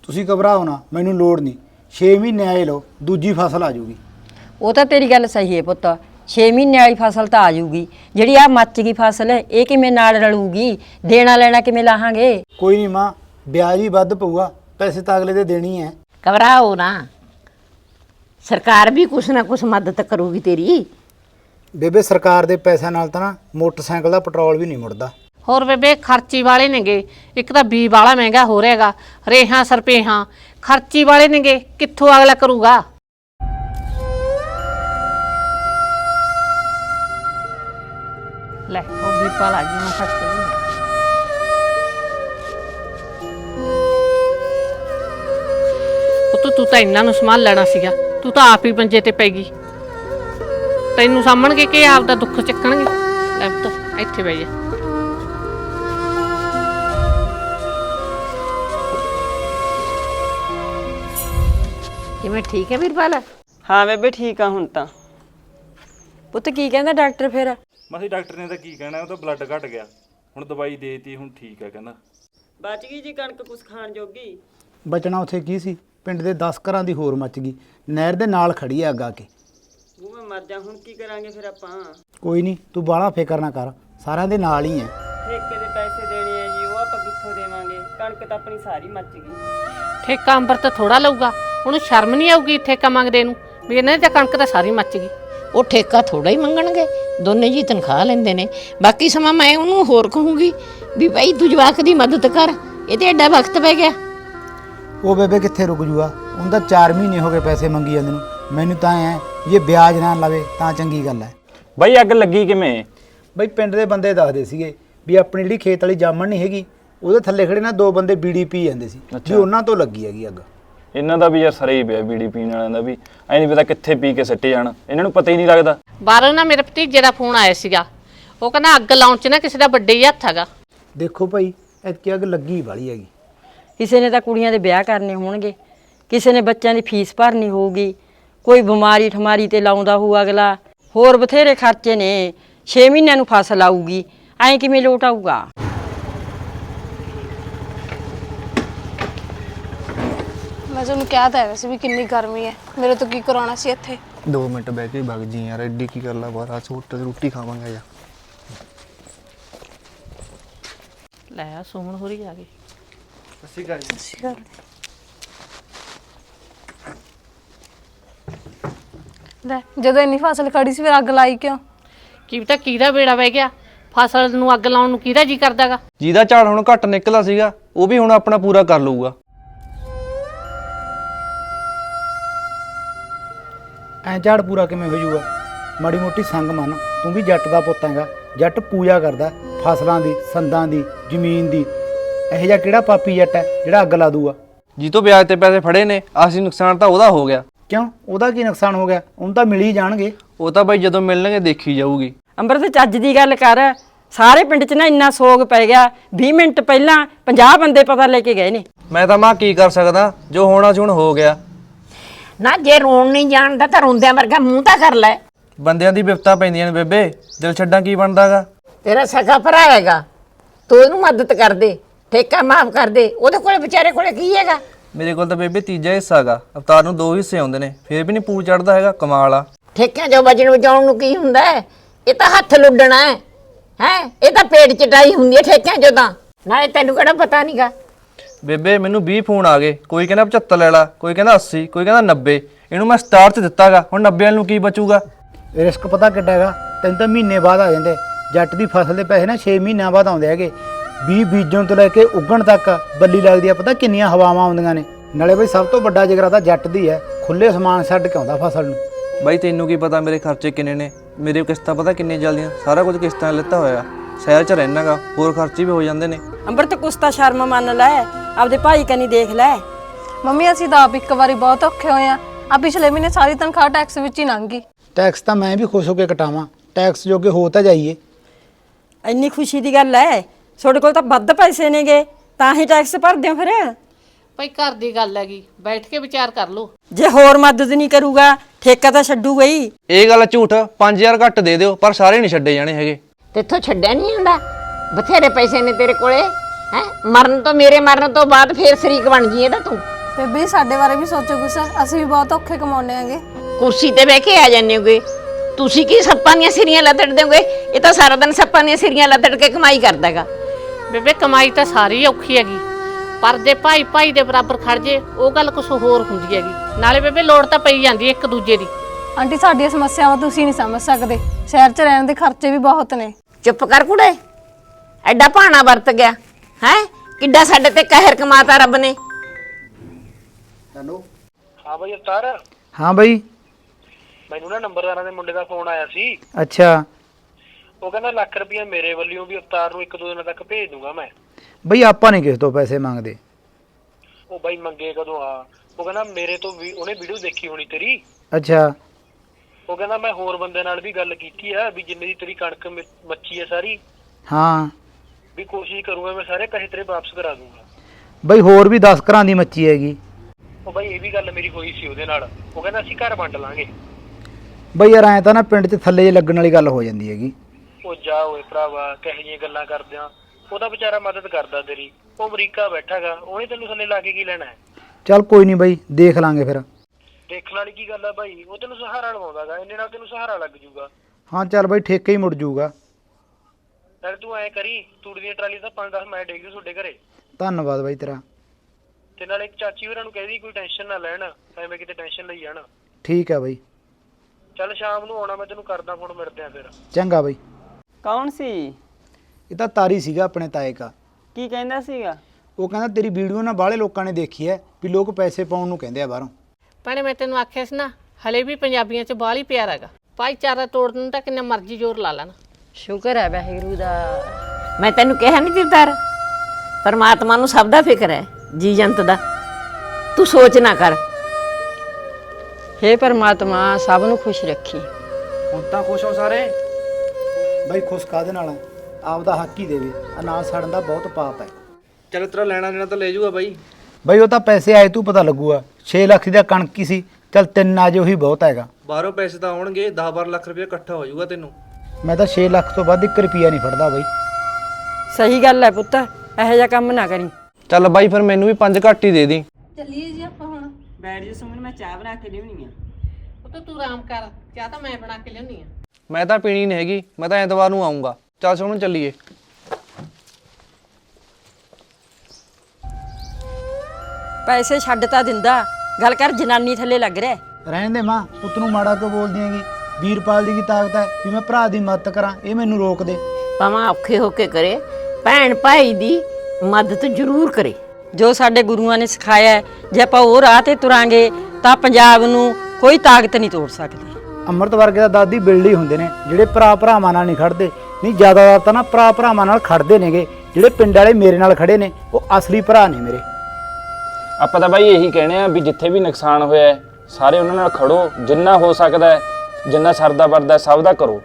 ਤੁਸੀਂ ਘਬਰਾਓ ਨਾ ਮੈਨੂੰ ਲੋੜ ਨਹੀਂ। 6 ਮਹੀਨੇ ਆਏ ਲਓ ਦੂਜੀ ਫਸਲ ਆ ਜਾਊਗੀ। ਉਹ ਤਾਂ ਤੇਰੀ ਗੱਲ ਸਹੀ ਹੈ ਪੁੱਤ। 6 ਮਹੀਨੇ ਵਾਲੀ ਫਸਲ ਤਾਂ ਆ ਜਾਊਗੀ। ਜਿਹੜੀ ਆ ਮੱਚ ਗਈ ਫਸਲ ਹੈ ਇਹ ਕਿਵੇਂ ਨਾਲ ਰਲੂਗੀ? ਦੇਣਾ ਲੈਣਾ ਕਿਵੇਂ ਲਾਹਾਂਗੇ? ਕੋਈ ਨਹੀਂ ਮਾਂ ਵਿਆਜ ਹੀ ਵੱਧ ਪਊਗਾ। ਪੈਸੇ ਤਾਂ ਅਗਲੇ ਦੇ ਦੇਣੀ ਹੈ ਘਬਰਾਓ ਨਾ। ਸਰਕਾਰ ਵੀ ਕੁਛ ਨਾ ਕੁਛ ਮਦਦ ਕਰੂਗੀ ਤੇਰੀ। ਬੇਬੇ ਸਰਕਾਰ ਦੇ ਪੈਸਿਆਂ ਨਾਲ ਤਾਂ ਨਾ ਮੋਟਰਸਾਈਕਲ ਦਾ ਪੈਟਰੋਲ ਵੀ ਨਹੀਂ ਮੁੜਦਾ। ਹੋਰ ਬੇਬੇ ਖਰਚੀ ਵਾਲੇ ਨੇਗੇ। ਇੱਕ ਤਾਂ ਬੀ ਵਾਲਾ ਮਹਿੰਗਾ ਹੋ ਰਿਹਾਗਾ। ਰੇਹਾਂ ਸਰਪੇਹਾਂ। ਖਰਚੀ ਵਾਲੇ ਨੇਗੇ। ਕਿੱਥੋਂ ਅਗਲਾ ਕਰੂਗਾ? ਲੈ ਉਹ ਵੀ ਪਾਲਾ ਜੀ ਨੂੰ ਫਟ ਪੁੱਤ ਤੂੰ ਤਾਂ ਇਹਨਾਂ ਨੂੰ ਸਮਾਨ ਲੈਣਾ ਸੀਗਾ। ਤੂੰ ਤਾਂ ਆਪ ਹੀ ਪੰਜੇ ਤੇ ਪੈ ਗਈ। ਤੈਨੂੰ ਸਾਹਮਣਗੇ ਕਿ ਆਪ ਦਾ ਦੁੱਖ ਚੱਕਣਗੇ? ਲੈ ਪੁੱਤ ਇੱਥੇ ਬਹਿ ਜਾ। ਕਿਵੇਂ ਠੀਕ ਹੈ ਵੀਰਪਾਲ? ਹਾਂ ਬੇਬੇ ਠੀਕ ਆ ਹੁਣ ਤਾਂ। ਪੁੱਤ ਕੀ ਕਹਿੰਦਾ ਡਾਕਟਰ ਫਿਰ? ਮਾਸੀ ਡਾਕਟਰ ਨੇ ਤਾਂ ਕੀ ਕਹਿਣਾ ਉਹ ਤਾਂ ਬਲੱਡ ਘਟ ਗਿਆ। ਹੁਣ ਦਵਾਈ ਦੇਤੀ ਹੁਣ ਠੀਕ ਹੈ ਕਹਿੰਦਾ। ਬਚ ਗਈ ਜੀ ਕਣਕ ਕੁਛ ਖਾਣ ਜੋਗੀ? ਬਚਣਾ ਉੱਥੇ ਕੀ ਸੀ? ਪਿੰਡ ਦੇ 10 ਘਰਾਂ ਦੀ ਹੋਰ ਮੱਚ ਗਈ। ਨਹਿਰ ਦੇ ਨਾਲ ਖੜੀ ਆ ਅੱਗਾ ਕੇ। ਉਹ ਮੈਂ ਮਰ ਜਾ ਹੁਣ ਕੀ ਕਰਾਂਗੇ ਫਿਰ ਆਪਾਂ? ਕੋਈ ਨਹੀਂ ਤੂੰ ਬਾਹਲਾ ਫਿਕਰ ਨਾ ਕਰ। ਸਾਰਿਆਂ ਦੇ ਨਾਲ ਹੀ ਹੈ ਠੇਕੇ ਦੇ ਪੈਸੇ ਦੇਣੇ ਕਿੱਥੋਂ ਦੇਵਾਂਗੇ? ਕਣਕ ਤਾਂ ਆਪਣੀ ਸਾਰੀ ਮੱਚ ਗਈ। ਠੇਕਾ ਅੰਬਰ ਤਾਂ ਥੋੜਾ ਲਊਗਾ। ਉਹਨੂੰ ਸ਼ਰਮ ਨਹੀਂ ਆਊਗੀ ਠੇਕਾ ਮੰਗਦੇ ਨੂੰ ਵੀ ਇਹਨਾਂ ਦੀ ਤਾਂ ਕਣਕ ਤਾਂ ਸਾਰੀ ਮੱਚ ਗਈ। ਉਹ ਠੇਕਾ ਥੋੜਾ ਹੀ ਮੰਗਣਗੇ। ਦੋਨੇ ਜੀ ਤਨਖਾਹ ਲੈਂਦੇ ਨੇ। ਬਾਕੀ ਸਮਾਂ ਮੈਂ ਉਹਨੂੰ ਹੋਰ ਕਹੂੰਗੀ ਵੀ ਭਾਈ ਤੂੰ ਜਵਾਕ ਦੀ ਮਦਦ ਕਰ ਇਹ ਤੇ ਐਡਾ ਵਕਤ ਪੈ ਗਿਆ। ਉਹ ਬੇਬੇ ਕਿੱਥੇ ਰੁਕ ਜੂਗਾ ਉਹਨੂੰ ਤਾਂ 4 ਮਹੀਨੇ ਹੋ ਗਏ ਪੈਸੇ ਮੰਗੀ ਜਾਂਦੇ ਨੂੰ। ਮੈਨੂੰ ਤਾਂ ਐ ਇਹ ਵਿਆਜ ਨਾ ਲਵੇ ਤਾਂ ਚੰਗੀ ਗੱਲ ਹੈ। ਬਾਈ ਅੱਗ ਲੱਗੀ ਕਿਵੇਂ? ਬਈ ਪਿੰਡ ਦੇ ਬੰਦੇ ਦੱਸਦੇ ਸੀਗੇ ਵੀ ਆਪਣੀ ਜਿਹੜੀ ਖੇਤ ਵਾਲੀ ਜਾਮਣ ਨਹੀਂ ਹੈਗੀ ਉਹਦੇ ਥੱਲੇ ਖੜੇ ਨਾ ਦੋ ਬੰਦੇ ਬੀੜੀ ਪੀ ਜਾਂਦੇ ਸੀ ਵੀ ਉਹਨਾਂ ਤੋਂ ਲੱਗੀ ਹੈਗੀ ਅੱਗ। ਇਹਨਾਂ ਦਾ ਵੀ ਯਾਰ ਸਰੇ ਹੀ ਪਿਆ ਬੀੜੀ ਪੀਣ ਵਾਲਿਆਂ ਦਾ ਵੀ। ਐ ਨਹੀਂ ਪਤਾ ਕਿੱਥੇ ਪੀ ਕੇ ਸਿੱਟੇ ਜਾਣ। ਇਹਨਾਂ ਨੂੰ ਪਤਾ ਹੀ ਨਹੀਂ ਲੱਗਦਾ। ਬਾਹਰੋਂ ਨਾ ਮੇਰੇ ਭਤੀਜੇ ਦਾ ਫੋਨ ਆਇਆ ਸੀਗਾ। ਉਹ ਕਹਿੰਦਾ ਅੱਗ ਲਾਉਣ ਚ ਨਾ ਕਿਸੇ ਦਾ ਵੱਡੇ ਹੀ ਹੱਥ ਹੈਗਾ। ਦੇਖੋ ਭਾਈ ਐਤਕੀ ਅੱਗ ਲੱਗੀ ਵਾਲੀ ਹੈਗੀ। ਕਿਸੇ ਨੇ ਤਾਂ ਕੁੜੀਆਂ ਦੇ ਵਿਆਹ ਕਰਨੇ ਹੋਣਗੇ। ਕਿਸੇ ਨੇ ਬੱਚਿਆਂ ਦੀ ਫੀਸ ਭਰਨੀ ਹੋਊਗੀ। ਕੋਈ ਬਿਮਾਰੀ ਠਮਾਰੀ ਤੇ ਲਾਉਂਦਾ ਹੋਊ ਅਗਲਾ। ਹੋਰ ਬਥੇਰੇ ਖਰਚੇ ਨੇ। 6 ਮਹੀਨਿਆਂ ਨੂੰ ਫਸਲ ਆਊਗੀ ਐਂ ਕਿਵੇਂ ਲੋਟ ਆਊਗਾ? ਮੈਂ ਤੁਹਾਨੂੰ ਕਿਹਾ ਤਾਂ ਹੈ ਵੈਸੇ ਵੀ ਕਿੰਨੀ ਗਰਮੀ ਹੈ। ਮੇਰੇ ਤੋਂ ਕੀ ਕਰਾਉਣਾ ਸੀ ਇੱਥੇ? 2 ਮਿੰਟ ਬਹਿ ਕੇ ਭਗ ਜੀ ਯਾਰ ਐਡੀ ਕੀ ਕਰ ਲਾ ਬਾਹਰ ਆ ਹੋਟਲ ਤੇ ਰੋਟੀ ਖਾਵਾਂਗੇ ਜਾ। ਲੈ ਆ ਸੁਮਨ ਹੋਰੀ ਆ ਗਈ ਸਸੀ ਗੱਲ ਲੈ ਜਦੋਂ ਇੰਨੀ ਫਸਲ ਖੜੀ ਸੀ ਫਿਰ ਅੱਗ ਲਾਈ ਕਿਉਂ? ਕੀ ਪਤਾ ਕਿਹਦਾ ਬੇੜਾ ਵਹਿ ਗਿਆ ਫਸਲ ਨੂੰ ਅੱਗ ਲਾਉਣ ਨੂੰ ਕਿਹਦਾ ਜੀ ਕਰਦਾਗਾ? ਜਿਹਦਾ ਝਾੜ ਹੁਣ ਘੱਟ ਨਿਕਲਦਾ ਸੀਗਾ ਉਹ ਵੀ ਹੁਣ ਆਪਣਾ ਪੂਰਾ ਕਰ ਲਊਗਾ। ਐ ਝਾੜ ਪੂਰਾ ਕਿਵੇਂ ਹੋ ਜਾਊਗਾ? ਮਾੜੀ ਮੋਟੀ ਸੰਗ ਮੰਨ ਤੂੰ ਵੀ ਜੱਟ ਦਾ ਪੁੱਤ ਹੈਗਾ ਜੱਟ ਪੂਜਾ ਕਰਦਾ ਫਸਲਾਂ ਦੀ ਸੰਦਾਂ ਦੀ ਜ਼ਮੀਨ ਦੀ। ਇਹੋ ਜਿਹਾ ਕਿਹੜਾ ਪਾਪੀ ਜੱਟ ਹੈ ਜਿਹੜਾ ਅੱਗ ਲਾ ਦੂਗਾ ਜੀ ਤੋਂ ਵਿਆਜ ਤੇ ਪੈਸੇ ਫੜੇ ਨੇ ਆਸੀ ਨੁਕਸਾਨ ਤਾਂ ਉਹਦਾ ਹੋ ਗਿਆ। ਕਿਉਂ? ਉਹਦਾ ਕੀ ਨੁਕਸਾਨ ਹੋ ਗਿਆ? ਉਹਨੂੰ ਤਾਂ ਮਿਲ ਹੀ ਜਾਣਗੇ। ਉਹ ਤਾਂ ਬਾਈ ਜਦੋਂ ਮਿਲਣਗੇ ਦੇਖੀ ਜਾਊਗੀ। ਅੰਮ੍ਰਿਤ ਚੱਜ ਦੀ ਗੱਲ ਕਰ ਸਾਰੇ ਪਿੰਡ 'ਚ ਨਾ ਇੰਨਾ ਸੋਗ ਪੈ ਗਿਆ 20 ਮਿੰਟ ਪਹਿਲਾਂ 50 ਬੰਦੇ ਪਤਾ ਲੈ ਕੇ ਗਏ ਨੇ। ਮੈਂ ਤਾਂ ਮਾਂ ਕੀ ਕਰ ਸਕਦਾ ਜੋ ਹੋਣਾ ਸੀ ਹੁਣ ਹੋ ਗਿਆ। ਨਾ ਜੇ ਰੋਣ ਨਹੀਂ ਜਾਣਦਾ ਤਾਂ ਰੋਂਦਿਆਂ ਵਰਗਾ ਮੂੰਹ ਤਾਂ ਕਰ ਲੈ। ਬੰਦਿਆਂ ਦੀ ਬਿਪਤਾ ਪੈਂਦੀਆਂ ਨੇ ਬੇਬੇ ਦਿਲ ਛੱਡਾਂ ਕੀ ਬਣਦਾਗਾ? ਤੇਰਾ ਸਗਾ ਭਰਾ ਹੈਗਾ ਤੂੰ ਉਹਨੂੰ ਮਦਦ ਕਰ ਦੇ ਠੇਕਾ ਮਾਫ ਕਰ ਦੇ ਉਹਦੇ ਕੋਲੇ ਵਿਚਾਰੇ ਕੋਲੇ ਕੀ ਹੈਗਾ? ਮੇਰੇ ਕੋਲ ਤਾਂ ਬੇਬੇ ਤੀਜਾ ਹਿੱਸਾ ਹੈਗਾ ਅਵਤਾਰ ਨੂੰ ਦੋ ਹਿੱਸੇ ਆਉਂਦੇ ਨੇ ਫੇਰ ਵੀ ਨਹੀਂ ਪੂਰ ਚੜਦਾ ਹੈਗਾ ਕਮਾਲ ਆ। ਠੇਕਿਆਂ 'ਚੋਂ ਵਜਣ ਵਜਾਉਣ ਨੂੰ ਕੀ ਹੁੰਦਾ ਹੈ? ਇਹ ਤਾਂ ਹੱਥ ਲੁੱਡਣਾ ਹੈ ਹੈ? ਇਹ ਤਾਂ ਪੇਟ ਚਟਾਈ ਹੁੰਦੀ ਹੈ ਠੇਕਿਆਂ 'ਚੋਂ ਤਾਂ। ਨਾਲੇ ਤੈਨੂੰ ਕਿਹੜਾ ਪਤਾ ਨਹੀਂਗਾ ਬੇਬੇ ਮੈਨੂੰ 20 ਫੋਨ ਆ ਗਏ। ਕੋਈ ਕਹਿੰਦਾ 75 ਲੈ ਲਾ ਕੋਈ ਕਹਿੰਦਾ 80 ਕੋਈ ਕਹਿੰਦਾ 90 ਇਹਨੂੰ ਮੈਂ ਸਟਾਰ ਤੇ ਦਿੱਤਾਗਾ ਹੁਣ 90 ਵਾਲੇ ਨੂੰ ਕੀ ਬਚੂਗਾ? ਰਿਸਕ ਪਤਾ ਕਿੱਡਾ ਹੈਗਾ? ਤੈਨੂੰ ਤਾਂ ਮਹੀਨੇ ਬਾਅਦ ਆ ਜਾਂਦੇ। ਜੱਟ ਦੀ ਫਸਲ ਦੇ ਪੈਸੇ ਨਾ 6 ਮਹੀਨਿਆਂ ਬਾਅਦ ਆਉਂਦੇ ਹੈਗੇ। 20 ਬੀਜਣ ਤੋਂ ਲੈ ਕੇ ਉੱਗਣ ਤੱਕ ਬੱਲੀ ਲੱਗਦੀ ਆ ਪਤਾ ਕਿੰਨੀਆਂ ਹਵਾਵਾਂ ਆਉਂਦੀਆਂ ਨੇ। ਨਾਲੇ ਬਈ ਸਭ ਤੋਂ ਵੱਡਾ ਜਿਗਰਾ ਤਾਂ ਜੱਟ ਦੀ ਹੈ। ਖੁੱਲੇ ਸਮਾਨ ਛੱਡ ਕੇ ਆਉਂਦਾ ਫਸਲ ਨੂੰ। ਬਾਈ ਤੈਨੂੰ ਕੀ ਪਤਾ ਮੇਰੇ ਖਰਚੇ ਕਿੰਨੇ ਨੇ? ਮੇਰੇ ਕਿਸ਼ਤਾਂ ਪਤਾ ਕਿੰਨੇ ਚੱਲਦੀਆਂ? ਸਾਰਾ ਕੁਝ ਕਿਸ਼ਤਾਂ ਲਿੱਤਾ ਹੋਇਆ। ਸ਼ਹਿਰ 'ਚ ਰਹਿਣਾਗਾ ਹੋਰ ਖਰਚੇ ਵੀ ਹੋ ਜਾਂਦੇ ਨੇ। ਅੰਮ੍ਰਿਤ ਕੁਛ ਤਾਂ ਸ਼ਰਮ ਮੰਨ ਲੈ ਆਪਦੇ ਭਾਈ ਕਨੀ ਦੇਖ ਲੈ। ਮੰਮੀ ਅਸੀਂ ਤਾਂ ਆਪ ਇੱਕ ਵਾਰੀ ਬਹੁਤ ਔਖੇ ਹੋਏ ਆ। ਆ ਪਿਛਲੇ ਮਹੀਨੇ ਸਾਰੀ ਤਨਖਾਹ ਟੈਕਸ ਵਿੱਚ ਹੀ ਲੰਘ ਗਈ। ਟੈਕਸ ਤਾਂ ਮੈਂ ਵੀ ਖੁਸ਼ ਹੋ ਕੇ ਕਟਾਵਾਂ। ਟੈਕਸ ਜੋਗੇ ਹੋ ਤਾਂ ਜਾਈਏ। ਇੰਨੀ ਖੁਸ਼ੀ ਦੀ ਗੱਲ ਹੈ ਤੁਹਾਡੇ ਕੋਲ ਤਾਂ ਵੱਧ ਪੈਸੇ ਨੇਗੇ ਤਾਂ ਹੀ ਟੈਕਸ ਭਰਦੇ ਹੋ ਫਿਰ। ਭਾਈ ਘਰ ਦੀ ਗੱਲ ਹੈਗੀ ਬੈਠ ਕੇ ਵਿਚਾਰ ਕਰ ਲਓ। ਜੇ ਹੋਰ ਮਦਦ ਨਹੀਂ ਕਰੂਗਾ ਠੇਕਾ ਤਾਂ ਛੱਡੂਗਾ ਹੀ ਇਹ ਗੱਲ ਝੂਠ 5000 ਘੱਟ ਦੇ ਦਿਓ ਪਰ ਸਾਰੇ ਨਹੀਂ ਛੱਡੇ ਜਾਣੇ ਹੈਗੇ। ਤੇਥੋਂ ਛੱਡਿਆ ਨਹੀਂ ਜਾਂਦਾ। ਬਥੇਰੇ ਪੈਸੇ ਨੇ ਤੇਰੇ ਕੋਲੇ ਹੈ? ਮਰਨ ਤੋਂ ਮੇਰੇ ਮਰਨ ਤੋਂ ਬਾਅਦ ਫੇਰ ਸ਼ਰੀਕ ਬਣ ਜੀ ਇਹਦਾ ਤੂੰ। ਬੇਬੇ ਸਾਡੇ ਬਾਰੇ ਵੀ ਸੋਚੋ ਕੁਛ। ਅਸੀਂ ਵੀ ਬਹੁਤ ਔਖੇ ਕਮਾਉਂਦੇ ਆਂਗੇ ਕੁਰਸੀ ਤੇ ਬਹਿ ਕੇ ਆ ਜਾਂਦੇ ਹੋਗੇ। ਤੁਸੀਂ ਕੀ ਸੱਪਾਂ ਦੀਆਂ ਸਿਰੀਆਂ ਲੱਦੜ ਦਿਓਗੇ? ਇਹ ਤਾਂ ਸਾਰਾ ਦਿਨ ਸੱਪਾਂ ਦੀਆਂ ਸਿਰੀਆਂ ਲੱਦੜ ਕੇ ਕਮਾਈ ਕਰਦਾਗਾ ਬੇਬੇ ਕਮਾਈ ਤਾਂ ਸਾਰੀ ਔਖੀ ਹੈਗੀ। ਪਰ ਜੇ ਭਾਈ ਭਾਈ ਦੇ ਬਰਾਬਰ ਖੜ ਜੇ ਉਹ ਗੱਲ ਕੁਝ ਹੋਰ ਹੁੰਦੀ ਹੈਗੀ। ਨਾਲੇ ਬੇਬੇ ਲੋੜ ਤਾਂ ਪਈ ਜਾਂਦੀ ਹੈ ਇੱਕ ਦੂਜੇ ਦੀ। ਆਂਟੀ ਸਾਡੀਆਂ ਸਮੱਸਿਆਵਾਂ ਤੁਸੀਂ ਨਹੀਂ ਸਮਝ ਸਕਦੇ। ਸ਼ਹਿਰ 'ਚ ਰਹਿਣ ਦੇ ਖਰਚੇ ਵੀ ਬਹੁਤ ਨੇ। ਚੁੱਪ ਕਰ ਕੁੜੇ। ਐਡਾ ਭਾਣਾ ਵਰਤ ਗਿਆ। ਹੈ? ਕਿੱਡਾ ਸਾਡੇ ਤੇ ਕਹਿਰ ਕਮਾਤਾ ਰੱਬ ਨੇ। ਹੈਲੋ। ਹਾਂ ਬਈ ਅਵਤਾਰ। ਹਾਂ ਬਈ। ਮੈਨੂੰ ਨਾ ਨੰਬਰਦਾਰਾਂ ਦੇ ਮੁੰਡੇ ਦਾ ਫੋਨ ਆਇਆ ਸੀ। ਅੱਛਾ। ਉਹ ਕਹਿੰਦਾ ਲੱਖ ਰੁਪਇਆ ਮੇਰੇ ਵੱਲੋਂ ਵੀ ਅਵਤਾਰ ਨੂੰ ਇੱਕ ਦੋ ਦਿਨਾਂ ਤੱਕ ਭੇਜ ਦੂੰਗਾ ਮੈਂ। ਬਈ ਆਪਾਂ ਨਹੀਂ ਕਿਸੇ ਤੋਂ ਪੈਸੇ ਮੰਗਦੇ। ਉਹ ਬਾਈ ਮੰਗੇ ਕਦੋਂ ਆ? ਉਹ ਕਹਿੰਦਾ ਮੇਰੇ ਤੋਂ ਵੀ ਉਹਨੇ ਵੀਡੀਓ ਦੇਖੀ ਹੋਣੀ ਤੇਰੀ। ਅੱਛਾ। ਉਹ ਕਹਿੰਦਾ ਮੈਂ ਹੋਰ ਬੰਦੇ ਨਾਲ ਵੀ ਗੱਲ ਕੀਤੀ ਆ ਵੀ ਜਿੰਨੇ ਦੀ ਤੇਰੀ ਕਣਕ ਮ- ਮੱਚੀ ਹੈ ਸਾਰੀ। ਹਾਂ। ਵੀ ਕੋਸ਼ਿਸ਼ ਕਰੂੰਗਾ ਮੈਂ ਸਾਰੇ ਪੈਸੇ ਤੇਰੇ ਵਾਪਸ ਕਰਾ ਦੂੰਗਾ। ਬਈ ਹੋਰ ਵੀ 10 ਘਰਾਂ ਦੀ ਮੱਚੀ ਹੈਗੀ। ਉਹ ਬਾਈ ਇਹ ਵੀ ਗੱਲ ਮੇਰੀ ਹੋਈ ਸੀ ਉਹਦੇ ਨਾਲ। ਉਹ ਕਹਿੰਦਾ ਅਸੀਂ ਘਰ ਵੰਡ ਲਾਂਗੇ। ਬਈ ਯਾਰ ਐਂ ਤਾਂ ਨਾ ਪਿੰਡ 'ਚ ਥੱਲੇ ਜੇ ਲੱਗਣ ਵਾਲੀ ਗੱਲ ਹੋ ਜਾਂਦੀ ਹੈਗੀ। ਉਹ ਜਾ ਓਏ ਭਰਾਵਾ ਕਹੇ ਜੀਆਂ ਗੱਲਾਂ ਕਰਦਿਆਂ। ਉਹਦਾ ਵਿਚਾਰਾ ਮਦਦ ਕਰਦਾ ਤੇਰੀ। ਉਹ ਅਮਰੀਕਾ ਬੈਠਾਗਾ ਉਹਨੇ ਤੈਨੂੰ ਥੱਲੇ ਲਾ ਕੇ ਕੀ ਲੈਣਾ ਹੈ? ਚੱਲ ਕੋਈ ਨਹੀਂ ਬਈ ਦੇਖ ਲਾਂਗੇ ਫਿਰ। ਦੇਖਣ ਵਾਲੀ ਕੀ ਗੱਲ ਆ ਬਾਈ? ਉਹ ਤੈਨੂੰ ਸਹਾਰਾ ਲਵਾਉਂਦਾਗਾ ਇੰਨੇ ਨਾਲ ਤੈਨੂੰ ਸਹਾਰਾ ਲੱਗ ਜੂਗਾ। ਹਾਂ ਚੱਲ ਬਈ ਠੇਕੇ ਹੀ ਮੁੜ ਜੂਗਾ। ਨਾਲੇ ਤੂੰ ਐ ਕਰੀ ਤੂੜੀ ਦੀਆਂ ਟਰਾਲੀ ਤਾਂ 5-10 ਮੈਂ ਡੇਗੀ ਤੁਹਾਡੇ ਘਰੇ। ਧੰਨਵਾਦ ਬਾਈ ਤੇਰਾ। ਤੇ ਨਾਲੇ ਇੱਕ ਚਾਚੀ ਹੋਰਾਂ ਨੂੰ ਕਹਿਦੀ ਕੋਈ ਟੈਨਸ਼ਨ ਨਾ ਲੈਣ ਐਵੇਂ ਕਿਤੇ ਟੈਨਸ਼ਨ ਲਈ ਜਾਣ। ਠੀਕ ਹੈ ਬਾਈ। ਚੱਲ ਸ਼ਾਮ ਨੂੰ ਆਉਣਾ ਮੈਂ ਤੈਨੂੰ ਕਰਦਾ ਫੋਨ ਮਿਲਦੇ ਆ ਫਿਰ। ਚੰਗਾ ਬਾਈ। ਕੌਣ ਸੀ? ਇਹ ਤਾਂ ਤਾਰੀ ਸੀਗਾ ਆਪਣੇ ਤਾਏ ਕਾ ਕੀ ਕਹਿੰਦਾ ਸੀਗਾ? ਉਹ ਕਹਿੰਦਾ ਤੇਰੀ ਵੀਡੀਓ ਨਾ ਬਾਹਲੇ ਲੋਕਾਂ ਨੇ ਦੇਖੀ ਹੈ ਵੀ ਲੋਕ ਪੈਸੇ ਪਾਉਣ ਨੂੰ ਕਹਿੰਦੇ ਆ ਬਾਹਰੋਂ। ਭੈਣੇ ਮੈਂ ਤੈਨੂੰ ਆਖਿਆ ਸੀ ਨਾ ਹਲੇ ਵੀ ਪੰਜਾਬੀਆਂ 'ਚ ਬਾਹਲੀ ਪਿਆਰ ਹੈਗਾ। ਭਾਈਚਾਰਾ ਤੋੜਨ ਨੂੰ ਤਾਂ ਕਿੰਨਾ ਮਰਜ਼ੀ ਜ਼ੋਰ ਲਾ ਲੈਣ। ਸ਼ੁਕਰ ਹੈ ਵਾਹਿਗੁਰੂ ਦਾ। ਮੈਂ ਤੈਨੂੰ ਕਿਹਾ ਨਹੀਂ ਦਿਲਦਾਰ ਪਰਮਾਤਮਾ ਨੂੰ ਸਭ ਦਾ ਫਿਕਰ ਹੈ ਜੀ ਜੰਤ ਦਾ। ਤੂੰ ਸੋਚ ਨਾ ਕਰ। ਹੇ ਪਰਮਾਤਮਾ ਸਭ ਨੂੰ ਖੁਸ਼ ਰੱਖੀ। ਹੁਣ ਤਾਂ ਖੁਸ਼ ਹੋ ਸਾਰੇ। ਬਾਈ ਖੁਸ਼ ਕਾਹਦੇ ਨਾਲ ਹੈ? ਆਪਦਾ ਹੱਕ ਹੀ ਦੇਵੇ। ਅਨਾਜ ਸੜਨ ਦਾ ਬਹੁਤ ਪਾਪ ਹੈ। ਚੱਲ ਤੇਰਾ ਲੈਣਾ ਦੇਣਾ ਤਾਂ ਲੈ ਜਾਊਗਾ ਬਾਈ। ਬਾਈ ਉਹ ਤਾਂ ਪੈਸੇ ਆਏ ਤੂੰ ਪਤਾ ਲੱਗੂਗਾ। 6 ਲੱਖ ਦੀ ਤਾਂ ਕਣਕ ਹੀ ਸੀ। ਚੱਲ ਤਿੰਨ ਆ ਜੇ ਉਹੀ ਬਹੁਤ ਹੈਗਾ। ਬਾਹਰੋਂ ਪੈਸੇ ਤਾਂ ਆਉਣਗੇ 10-12 ਲੱਖ ਰੁਪਏ ਇਕੱਠਾ ਹੋ ਜਾਊਗਾ ਤੈਨੂੰ। ਮੈਂ ਤਾਂ 6 ਲੱਖ ਤੋਂ ਵੱਧ 1 ਰੁਪਿਆ ਨਹੀਂ ਫੜਦਾ ਬਾਈ। ਸਹੀ ਗੱਲ ਹੈ ਪੁੱਤ ਇਹੋ ਜਿਹਾ ਕੰਮ ਨਾ ਕਰੀ। ਚੱਲ ਬਾਈ ਫਿਰ ਮੈਨੂੰ ਵੀ ਪੰਜ ਘੱਟ ਹੀ ਦੇ ਦੀ। ਚੱਲੀਏ ਜੀ ਆਪਾਂ ਹੁਣ। ਬੈਠ ਜੀ ਸੁਮਨ ਮੈਂ ਚਾਹ ਬਣਾ ਕੇ ਲਿਆਉਣੀ ਆ। ਉਹ ਤਾਂ ਤੂੰ ਆਰਾਮ ਕਰ ਚਾਹ ਤਾਂ ਮੈਂ ਬਣਾ ਕੇ ਲਿਆਉਣੀ ਆ। ਮੈਂ ਤਾਂ ਪੀਣੀ ਨਹੀਂ ਹੈਗੀ ਮੈਂ ਤਾਂ ਐਤਵਾਰ ਨੂੰ ਆਉਂਗਾ ਚੱਲ ਸੋਹਣ ਚੱਲੀਏ। ਪੈਸੇ ਛੱਡ ਤਾਂ ਦਿੰਦਾ। ਗੱਲ ਕਰ ਜਨਾਨੀ ਥੱਲੇ ਲੱਗ ਰਿਹਾ। ਰਹਿਣ ਦੇ ਮਾਂ ਪੁੱਤ ਨੂੰ ਮਾੜਾ ਕਿਉਂ ਬੋਲਦੀ ਹੈਗੀ? ਵੀਰਪਾਲ ਦੀ ਕੀ ਤਾਕਤ ਹੈ ਵੀ ਮੈਂ ਭਰਾ ਦੀ ਮਦਦ ਕਰਾਂ ਇਹ ਮੈਨੂੰ ਰੋਕ ਦੇ। ਭਾਵੇਂ ਔਖੇ ਹੋ ਕੇ ਕਰੇ ਭੈਣ ਭਾਈ ਦੀ ਮਦਦ ਜ਼ਰੂਰ ਕਰੇ। ਜੋ ਸਾਡੇ ਗੁਰੂਆਂ ਨੇ ਸਿਖਾਇਆ ਹੈ, ਜੇ ਆਪਾਂ ਉਹ ਰਾਹ ਤੇ ਤੁਰਾਂਗੇ ਤਾਂ ਪੰਜਾਬ ਨੂੰ ਕੋਈ ਤਾਕਤ ਨਹੀਂ ਤੋੜ ਸਕਦੀ। ਅੰਮ੍ਰਿਤ ਵਰਗੇ ਦਾ ਦਾਦੀ ਬਿਲਡੀ ਹੁੰਦੇ ਨੇ ਜਿਹੜੇ ਭਰਾ ਭਰਾਵਾਂ ਨਾਲ ਨਹੀਂ ਖੜਦੇ। ਨਹੀਂ ਜ਼ਿਆਦਾਤਰ ਤਾਂ ਨਾ ਭਰਾ ਭਰਾਵਾਂ ਨਾਲ ਖੜਦੇ ਨੇਗੇ ਜਿਹੜੇ ਪਿੰਡ ਵਾਲੇ ਮੇਰੇ ਨਾਲ ਖੜੇ ਨੇ ਉਹ ਅਸਲੀ ਭਰਾ ਨੇ ਮੇਰੇ। ਆਪਾਂ ਤਾਂ ਬਾਈ ਇਹੀ ਕਹਿਣੇ ਆ ਵੀ ਜਿੱਥੇ ਵੀ ਨੁਕਸਾਨ ਹੋਇਆ ਹੈ, ਸਾਰੇ ਉਹਨਾਂ ਨਾਲ ਖੜੋ ਜਿੰਨਾ ਹੋ ਸਕਦਾ ਹੈ, ਜਿੰਨਾ ਸਰਦਾ ਵਰਦਾ ਸਭ ਦਾ ਕਰੋ।